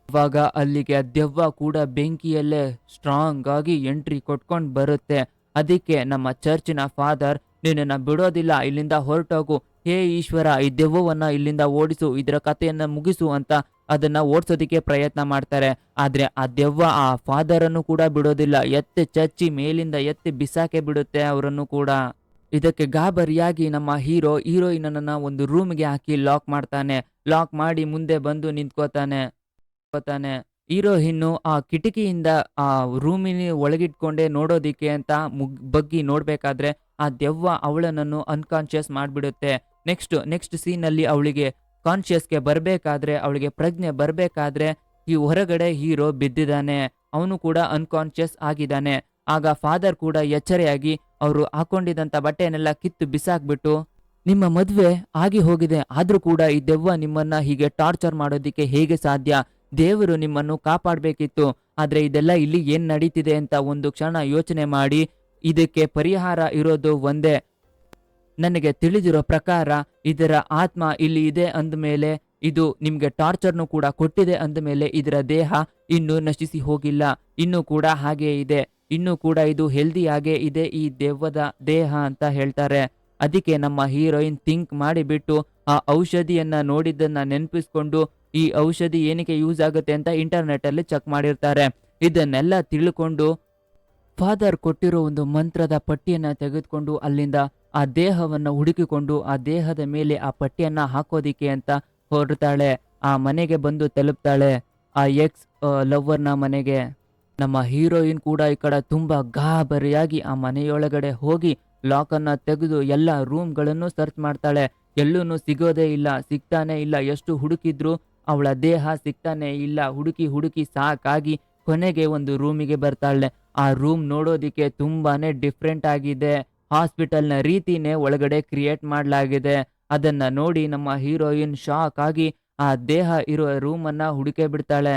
S1: ಅವಾಗ ಅಲ್ಲಿಗೆ ದೆವ್ವ ಕೂಡ ಬೆಂಕಿಯಲ್ಲೇ ಸ್ಟ್ರಾಂಗ್ ಆಗಿ ಎಂಟ್ರಿ ಕೊಟ್ಕೊಂಡು ಬರುತ್ತೆ. ಅದಕ್ಕೆ ನಮ್ಮ ಚರ್ಚಿನ ಫಾದರ್ ನಿನ್ನನ್ನು ಬಿಡೋದಿಲ್ಲ, ಇಲ್ಲಿಂದ ಹೊರಟೋಗು. ಹೇ ಈಶ್ವರ, ಈ ದೆವ್ವವನ್ನ ಇಲ್ಲಿಂದ ಓಡಿಸು, ಇದರ ಕಥೆಯನ್ನ ಮುಗಿಸು ಅಂತ ಅದನ್ನ ಓಡಿಸೋದಕ್ಕೆ ಪ್ರಯತ್ನ ಮಾಡ್ತಾರೆ. ಆದ್ರೆ ಆ ದೆವ್ವ ಆ ಫಾದರ್ ಅನ್ನು ಕೂಡ ಬಿಡೋದಿಲ್ಲ. ಎತ್ತಿ ಚಚ್ಚಿ ಮೇಲಿಂದ ಎತ್ತಿ ಬಿಸಾಕೆ ಬಿಡುತ್ತೆ ಅವರನ್ನು ಕೂಡ. ಇದಕ್ಕೆ ಗಾಬರಿಯಾಗಿ ನಮ್ಮ ಹೀರೋ, ಹೀರೋಯಿನನ್ನ ಒಂದು ರೂಮ್ಗೆ ಹಾಕಿ ಲಾಕ್ ಮಾಡ್ತಾನೆ. ಲಾಕ್ ಮಾಡಿ ಮುಂದೆ ಬಂದು ನಿಂತ್ಕೋತಾನೆ ನಿಂತ್ಕೋತಾನೆ. ಹೀರೋ ಆ ಕಿಟಕಿಯಿಂದ ಆ ರೂಮಿನ ಒಳಗಿಟ್ಕೊಂಡೆ ನೋಡೋದಿಕ್ಕೆ ಅಂತ ಮುಗ್, ಬಗ್ಗಿ ನೋಡ್ಬೇಕಾದ್ರೆ ಆ ದೆವ್ವ ಅವಳನನ್ನು ಅನ್ಕಾನ್ಶಿಯಸ್ ಮಾಡ್ಬಿಡುತ್ತೆ. ನೆಕ್ಸ್ಟ್ ನೆಕ್ಸ್ಟ್ ಸೀನಲ್ಲಿ ಅವಳಿಗೆ ಕಾನ್ಶಿಯಸ್ಗೆ ಬರಬೇಕಾದ್ರೆ, ಅವಳಿಗೆ ಪ್ರಜ್ಞೆ ಬರಬೇಕಾದ್ರೆ ಈ ಹೊರಗಡೆ ಹೀರೋ ಬಿದ್ದಿದ್ದಾನೆ. ಅವನು ಕೂಡ ಅನ್ಕಾನ್ಶಿಯಸ್ ಆಗಿದ್ದಾನೆ. ಆಗ ಫಾದರ್ ಕೂಡ ಎಚ್ಚರೆಯಾಗಿ ಅವರು ಹಾಕೊಂಡಿದ್ದಂಥ ಬಟ್ಟೆಯನ್ನೆಲ್ಲ ಕಿತ್ತು ಬಿಸಾಕ್ಬಿಟ್ಟು ನಿಮ್ಮ ಮದುವೆ ಆಗಿ ಹೋಗಿದೆ. ಆದರೂ ಕೂಡ ಈ ದೆವ್ವ ನಿಮ್ಮನ್ನ ಹೀಗೆ ಟಾರ್ಚರ್ ಮಾಡೋದಿಕ್ಕೆ ಹೇಗೆ ಸಾಧ್ಯ? ದೇವರು ನಿಮ್ಮನ್ನು ಕಾಪಾಡಬೇಕಿತ್ತು. ಆದರೆ ಇದೆಲ್ಲ ಇಲ್ಲಿ ಏನು ನಡೀತಿದೆ ಅಂತ ಒಂದು ಕ್ಷಣ ಯೋಚನೆ ಮಾಡಿ ಇದಕ್ಕೆ ಪರಿಹಾರ ಇರೋದು ಒಂದೇ. ನನಗೆ ತಿಳಿದಿರೋ ಪ್ರಕಾರ ಇದರ ಆತ್ಮ ಇಲ್ಲಿ ಇದೆ ಅಂದಮೇಲೆ ಇದು ನಿಮಗೆ ಟಾರ್ಚರ್ನು ಕೂಡ ಕೊಟ್ಟಿದೆ ಅಂದಮೇಲೆ ಇದರ ದೇಹ ಇನ್ನೂ ನಶಿಸಿ ಹೋಗಿಲ್ಲ. ಇನ್ನೂ ಕೂಡ ಹಾಗೇ ಇದೆ. ಇನ್ನೂ ಕೂಡ ಇದು ಹೆಲ್ದಿಯಾಗೇ ಇದೆ ಈ ದೆವ್ವದ ದೇಹ ಅಂತ ಹೇಳ್ತಾರೆ. ಅದಕ್ಕೆ ನಮ್ಮ ಹೀರೋಯಿನ್ ಥಿಂಕ್ ಮಾಡಿಬಿಟ್ಟು ಆ ಔಷಧಿಯನ್ನ ನೋಡಿದ್ದನ್ನ ನೆನಪಿಸ್ಕೊಂಡು ಈ ಔಷಧಿ ಏನಕ್ಕೆ ಯೂಸ್ ಆಗುತ್ತೆ ಅಂತ ಇಂಟರ್ನೆಟ್ ಅಲ್ಲಿ ಚೆಕ್ ಮಾಡಿರ್ತಾರೆ. ಇದನ್ನೆಲ್ಲ ತಿಳ್ಕೊಂಡು ಫಾದರ್ ಕೊಟ್ಟಿರೋ ಒಂದು ಮಂತ್ರದ ಪಟ್ಟಿಯನ್ನ ತೆಗೆದುಕೊಂಡು ಅಲ್ಲಿಂದ ಆ ದೇಹವನ್ನು ಹುಡುಕಿಕೊಂಡು ಆ ದೇಹದ ಮೇಲೆ ಆ ಪಟ್ಟಿಯನ್ನ ಹಾಕೋದಿಕ್ಕೆ ಅಂತ ಹೊರಡ್ತಾಳೆ. ಆ ಮನೆಗೆ ಬಂದು ತಲುಪ್ತಾಳೆ. ಆ ಎಕ್ಸ್ ಲವ್ವರ್ನ ಮನೆಗೆ. ನಮ್ಮ ಹೀರೋಯಿನ್ ಕೂಡ ಈ ಕಡೆ ತುಂಬಾ ಗಾಬರಿಯಾಗಿ ಆ ಮನೆಯೊಳಗಡೆ ಹೋಗಿ ಲಾಕ್ ಅನ್ನ ತೆಗೆದು ಎಲ್ಲ ರೂಮ್ಗಳನ್ನು ಸರ್ಚ್ ಮಾಡ್ತಾಳೆ. ಎಲ್ಲೂ ಸಿಗೋದೇ ಇಲ್ಲ, ಸಿಗ್ತಾನೆ ಇಲ್ಲ, ಎಷ್ಟು ಹುಡುಕಿದ್ರು ಅವಳ ದೇಹ ಸಿಗ್ತಾನೆ ಇಲ್ಲ, ಹುಡುಕಿ ಹುಡುಕಿ ಸಾಕಾಗಿ ಕೊನೆಗೆ ಒಂದು ರೂಮಿಗೆ ಬರ್ತಾಳೆ. ಆ ರೂಮ್ ನೋಡೋದಿಕ್ಕೆ ತುಂಬಾನೇ ಡಿಫ್ರೆಂಟ್ ಆಗಿದೆ. ಹಾಸ್ಪಿಟಲ್ನ ರೀತಿನೇ ಒಳಗಡೆ ಕ್ರಿಯೇಟ್ ಮಾಡಲಾಗಿದೆ. ಅದನ್ನ ನೋಡಿ ನಮ್ಮ ಹೀರೋಯಿನ್ ಶಾಕ್ ಆಗಿ ಆ ದೇಹ ಇರೋ ರೂಮನ್ನ ಹುಡುಕೆ ಬಿಡ್ತಾಳೆ.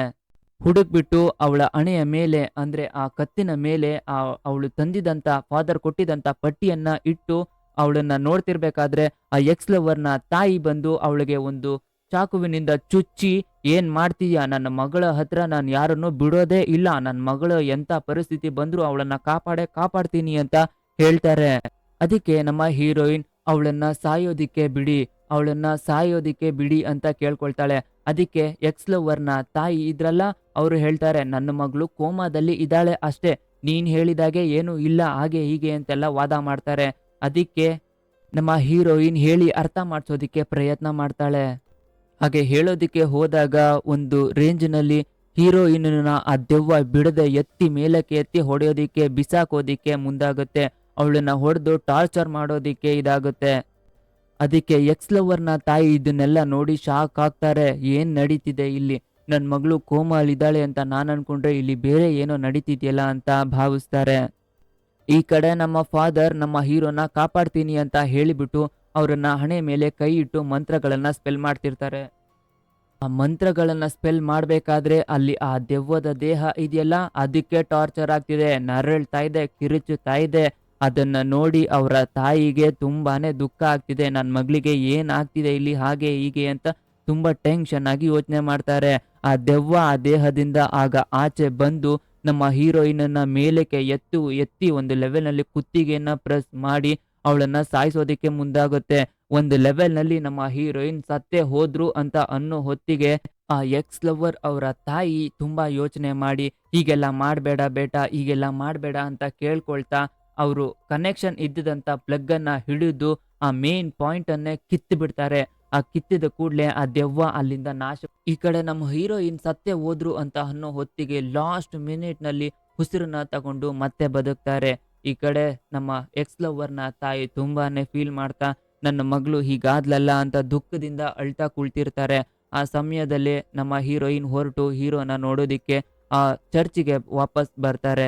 S1: ಹುಡುಕ್ಬಿಟ್ಟು ಅವಳ ಹಣೆಯ ಮೇಲೆ, ಅಂದ್ರೆ ಆ ಕತ್ತಿನ ಮೇಲೆ, ಆ ಅವಳು ತಂದಿದಂತ ಫಾದರ್ ಕೊಟ್ಟಿದಂತ ಪಟ್ಟಿಯನ್ನ ಇಟ್ಟು ಅವಳನ್ನ ನೋಡ್ತಿರ್ಬೇಕಾದ್ರೆ ಆ ಎಕ್ಸ್ ಲವರ್ನ ತಾಯಿ ಬಂದು ಅವಳಿಗೆ ಒಂದು ಚಾಕುವಿನಿಂದ ಚುಚ್ಚಿ, ಏನ್ ಮಾಡ್ತೀಯಾ? ನನ್ನ ಮಗಳ ಹತ್ರ ನಾನು ಯಾರನ್ನು ಬಿಡೋದೇ ಇಲ್ಲ. ನನ್ನ ಮಗಳ ಎಂತ ಪರಿಸ್ಥಿತಿ ಬಂದ್ರು ಅವಳನ್ನ ಕಾಪಾಡೇ ಕಾಪಾಡ್ತೀನಿ ಅಂತ ಹೇಳ್ತಾರೆ. ಅದಕ್ಕೆ ನಮ್ಮ ಹೀರೋಯಿನ್ ಅವಳನ್ನ ಸಾಯೋದಿಕ್ಕೆ ಬಿಡಿ. ಅವಳನ್ನ ಸಾಯೋದಿಕ್ಕೆ ಬಿಡಿ ಅಂತ ಕೇಳ್ಕೊಳ್ತಾಳೆ. ಅದಕ್ಕೆ ಎಕ್ಸ್ ಲವರ್ನ ತಾಯಿ ಇದ್ರಲ್ಲ, ಅವರು ಹೇಳ್ತಾರೆ, ನನ್ನ ಮಗಳು ಕೋಮಾದಲ್ಲಿ ಇದ್ದಾಳೆ ಅಷ್ಟೇ. ನೀನು ಹೇಳಿದಾಗೆ ಏನು ಇಲ್ಲ, ಹಾಗೆ ಹೀಗೆ ಅಂತೆಲ್ಲ ವಾದ ಮಾಡ್ತಾರೆ. ಅದಕ್ಕೆ ನಮ್ಮ ಹೀರೋಯಿನ್ ಹೇಳಿ ಅರ್ಥ ಮಾಡಿಸೋದಕ್ಕೆ ಪ್ರಯತ್ನ ಮಾಡ್ತಾಳೆ. ಹಾಗೆ ಹೇಳೋದಕ್ಕೆ ಹೋದಾಗ ಒಂದು ರೇಂಜ್ನಲ್ಲಿ ಹೀರೋಯಿನ್ನ ಆ ದೆವ್ವ ಬಿಡದೆ ಎತ್ತಿ ಮೇಲಕ್ಕೆ ಎತ್ತಿ ಹೊಡೆಯೋದಿಕ್ಕೆ, ಬಿಸಾಕೋದಿಕ್ಕೆ ಮುಂದಾಗುತ್ತೆ. ಅವಳನ್ನ ಹೊಡೆದು ಟಾರ್ಚರ್ ಮಾಡೋದಿಕ್ಕೆ ಇದಾಗುತ್ತೆ. ಅದಕ್ಕೆ ಎಕ್ಸ್ ಲವರ್ನ ತಾಯಿ ಇದನ್ನೆಲ್ಲ ನೋಡಿ ಶಾಕ್ ಆಗ್ತಾರೆ. ಏನ್ ನಡೀತಿದೆ ಇಲ್ಲಿ? ನನ್ನ ಮಗಳು ಕೋಮಲಿದ್ದಾಳೆ ಅಂತ ನಾನು ಅನ್ಕೊಂಡ್ರೆ ಇಲ್ಲಿ ಬೇರೆ ಏನೋ ನಡೀತಿದೆಯಲ್ಲ ಅಂತ ಭಾವಿಸ್ತಾರೆ. ಈ ಕಡೆ ನಮ್ಮ ಫಾದರ್ ನಮ್ಮ ಹೀರೋನ ಕಾಪಾಡ್ತೀನಿ ಅಂತ ಹೇಳಿಬಿಟ್ಟು ಅವರನ್ನ ಹಣೆ ಮೇಲೆ ಕೈ ಇಟ್ಟು ಮಂತ್ರಗಳನ್ನ ಸ್ಪೆಲ್ ಮಾಡ್ತಿರ್ತಾರೆ. ಆ ಮಂತ್ರಗಳನ್ನ ಸ್ಪೆಲ್ ಮಾಡಬೇಕಾದ್ರೆ ಅಲ್ಲಿ ಆ ದೆವ್ವದ ದೇಹ ಇದೆಯಲ್ಲ? ಅದಕ್ಕೆ ಟಾರ್ಚರ್ ಆಗ್ತಿದೆ. ನರಳ್ತಾ ಇದೆ, ಕಿರುಚುತ್ತಾ ಇದೆ. ಅದನ್ನ ನೋಡಿ ಅವರ ತಾಯಿಗೆ ತುಂಬಾನೇ ದುಃಖ ಆಗ್ತಿದೆ. ನನ್ನ ಮಗಳಿಗೆ ಏನ್ ಆಗ್ತಿದೆ ಇಲ್ಲಿ, ಹಾಗೆ ಹೀಗೆ ಅಂತ ತುಂಬಾ ಟೆನ್ಷನ್ ಆಗಿ ಯೋಚನೆ ಮಾಡ್ತಾರೆ. ಆ ದೆವ್ವ ಆ ದೇಹದಿಂದ ಆಗ ಆಚೆ ಬಂದು ನಮ್ಮ ಹೀರೋಯಿನನ್ನ ಮೇಲಕ್ಕೆ ಎತ್ತು, ಎತ್ತಿ ಒಂದು ಲೆವೆಲ್ನಲ್ಲಿ ಕುತ್ತಿಗೆಯನ್ನ ಪ್ರೆಸ್ ಮಾಡಿ ಅವಳನ್ನ ಸಾಯಿಸೋದಕ್ಕೆ ಮುಂದಾಗುತ್ತೆ. ಒಂದು ಲೆವೆಲ್ನಲ್ಲಿ ನಮ್ಮ ಹೀರೋಯಿನ್ ಸತ್ತೇ ಹೋದ್ರು ಅಂತ ಅನ್ನೋ ಹೊತ್ತಿಗೆ ಆ ಎಕ್ಸ್ ಲವರ್ ಅವರ ತಾಯಿ ತುಂಬಾ ಯೋಚನೆ ಮಾಡಿ, ಹೀಗೆಲ್ಲ ಮಾಡಬೇಡ ಬೇಟ, ಹೀಗೆಲ್ಲ ಮಾಡಬೇಡ ಅಂತ ಕೇಳ್ಕೊಳ್ತಾ ಅವರು ಕನೆಕ್ಷನ್ ಇದ್ದಿದಂತ ಪ್ಲಗ್ ಅನ್ನ ಹಿಡಿದು ಆ ಮೇನ್ ಪಾಯಿಂಟ್ ಅನ್ನೇ ಕಿತ್ತು ಬಿಡ್ತಾರೆ. ಆ ಕಿತ್ತಿದ ಕೂಡಲೇ ಆ ದೆವ್ವ ಅಲ್ಲಿಂದ ನಾಶ ಈ ಕಡೆ ನಮ್ಮ ಹೀರೋಯಿನ್ ಸತ್ಯ ಹೋದ್ರು ಅಂತ ಅನ್ನೋ ಹೊತ್ತಿಗೆ ಲಾಸ್ಟ್ ಮಿನಿಟ್ನಲ್ಲಿ ಉಸಿರನ್ನ ತಗೊಂಡು ಮತ್ತೆ ಬದುಕ್ತಾರೆ. ಈ ಕಡೆ ನಮ್ಮ ಎಕ್ಸ್ ಲವರ್ನ ತಾಯಿ ತುಂಬಾನೇ ಫೀಲ್ ಮಾಡ್ತಾ, ನನ್ನ ಮಗಳು ಹೀಗಾದ್ಲಲ್ಲ ಅಂತ ದುಃಖದಿಂದ ಅಳ್ತಾ ಕುಳ್ತಿರ್ತಾರೆ. ಆ ಸಮಯದಲ್ಲಿ ನಮ್ಮ ಹೀರೋಯಿನ್ ಹೊರಟು ಹೀರೋನ ನೋಡೋದಿಕ್ಕೆ ಆ ಚರ್ಚಿಗೆ ವಾಪಸ್ ಬರ್ತಾರೆ.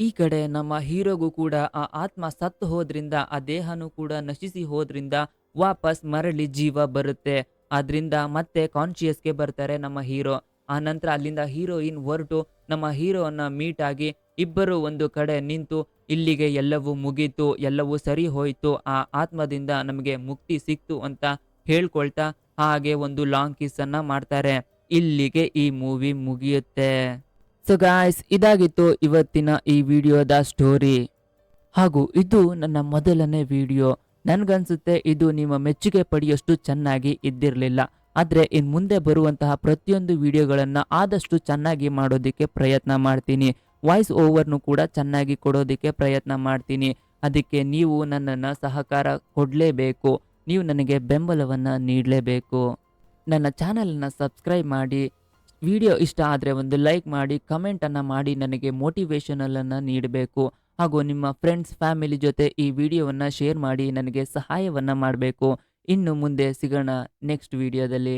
S1: ಈ ಕಡೆ ನಮ್ಮ ಹೀರೋಗೂ ಕೂಡ ಆ ಆತ್ಮ ಸತ್ತು ಹೋದ್ರಿಂದ, ಆ ದೇಹನೂ ಕೂಡ ನಶಿಸಿ ಹೋದ್ರಿಂದ ವಾಪಸ್ ಮರಳಿ ಜೀವ ಬರುತ್ತೆ. ಆದ್ರಿಂದ ಮತ್ತೆ ಕಾನ್ಶಿಯಸ್ಗೆ ಬರ್ತಾರೆ ನಮ್ಮ ಹೀರೋ. ಆ ನಂತರ ಅಲ್ಲಿಂದ ಹೀರೋಯಿನ್ ಹೊರಟು ನಮ್ಮ ಹೀರೋನ ಮೀಟ್ ಆಗಿ ಇಬ್ಬರು ಒಂದು ಕಡೆ ನಿಂತು ಇಲ್ಲಿಗೆ ಎಲ್ಲವೂ ಮುಗೀತು, ಎಲ್ಲವೂ ಸರಿ ಹೋಯಿತು, ಆ ಆತ್ಮದಿಂದ ನಮಗೆ ಮುಕ್ತಿ ಸಿಕ್ತು ಅಂತ ಹೇಳ್ಕೊಳ್ತಾ ಹಾಗೆ ಒಂದು ಲಾಂಗ್ ಕಿಸ್ ಮಾಡ್ತಾರೆ. ಇಲ್ಲಿಗೆ ಈ ಮೂವಿ ಮುಗಿಯುತ್ತೆ. ಸೊ ಗಾಯ್ಸ್ ಇದಾಗಿತ್ತು ಇವತ್ತಿನ ಈ ವಿಡಿಯೋದ ಸ್ಟೋರಿ ಹಾಗೂ ಇದು ನನ್ನ ಮೊದಲನೇ ವಿಡಿಯೋ. ನನಗನ್ಸುತ್ತೆ ಇದು ನಿಮ್ಮ ಮೆಚ್ಚುಗೆ ಪಡೆಯಷ್ಟು ಚೆನ್ನಾಗಿ ಇದ್ದಿರಲಿಲ್ಲ. ಆದರೆ ಇನ್ನು ಮುಂದೆ ಬರುವಂತಹ ಪ್ರತಿಯೊಂದು ವಿಡಿಯೋಗಳನ್ನು ಆದಷ್ಟು ಚೆನ್ನಾಗಿ ಮಾಡೋದಕ್ಕೆ ಪ್ರಯತ್ನ ಮಾಡ್ತೀನಿ. ವಾಯ್ಸ್ ಓವರ್ನು ಕೂಡ ಚೆನ್ನಾಗಿ ಕೊಡೋದಕ್ಕೆ ಪ್ರಯತ್ನ ಮಾಡ್ತೀನಿ. ಅದಕ್ಕೆ ನೀವು ನನ್ನನ್ನು ಸಹಕಾರ ಕೊಡಲೇಬೇಕು. ನೀವು ನನಗೆ ಬೆಂಬಲವನ್ನು ನೀಡಲೇಬೇಕು. ನನ್ನ ಚಾನಲನ್ನು ಸಬ್ಸ್ಕ್ರೈಬ್ ಮಾಡಿ. ವಿಡಿಯೋ ಇಷ್ಟ ಆದರೆ ಒಂದು ಲೈಕ್ ಮಾಡಿ ಕಮೆಂಟನ್ನು ಮಾಡಿ ನನಗೆ ಮೋಟಿವೇಶನಲನ್ನು ನೀಡಬೇಕು. ಹಾಗೂ ನಿಮ್ಮ ಫ್ರೆಂಡ್ಸ್ ಫ್ಯಾಮಿಲಿ ಜೊತೆ ಈ ವಿಡಿಯೋವನ್ನು ಶೇರ್ ಮಾಡಿ ನನಗೆ ಸಹಾಯವನ್ನು ಮಾಡಬೇಕು. ಇನ್ನು ಮುಂದೆ ಸಿಗೋಣ ನೆಕ್ಸ್ಟ್ ವಿಡಿಯೋದಲ್ಲಿ.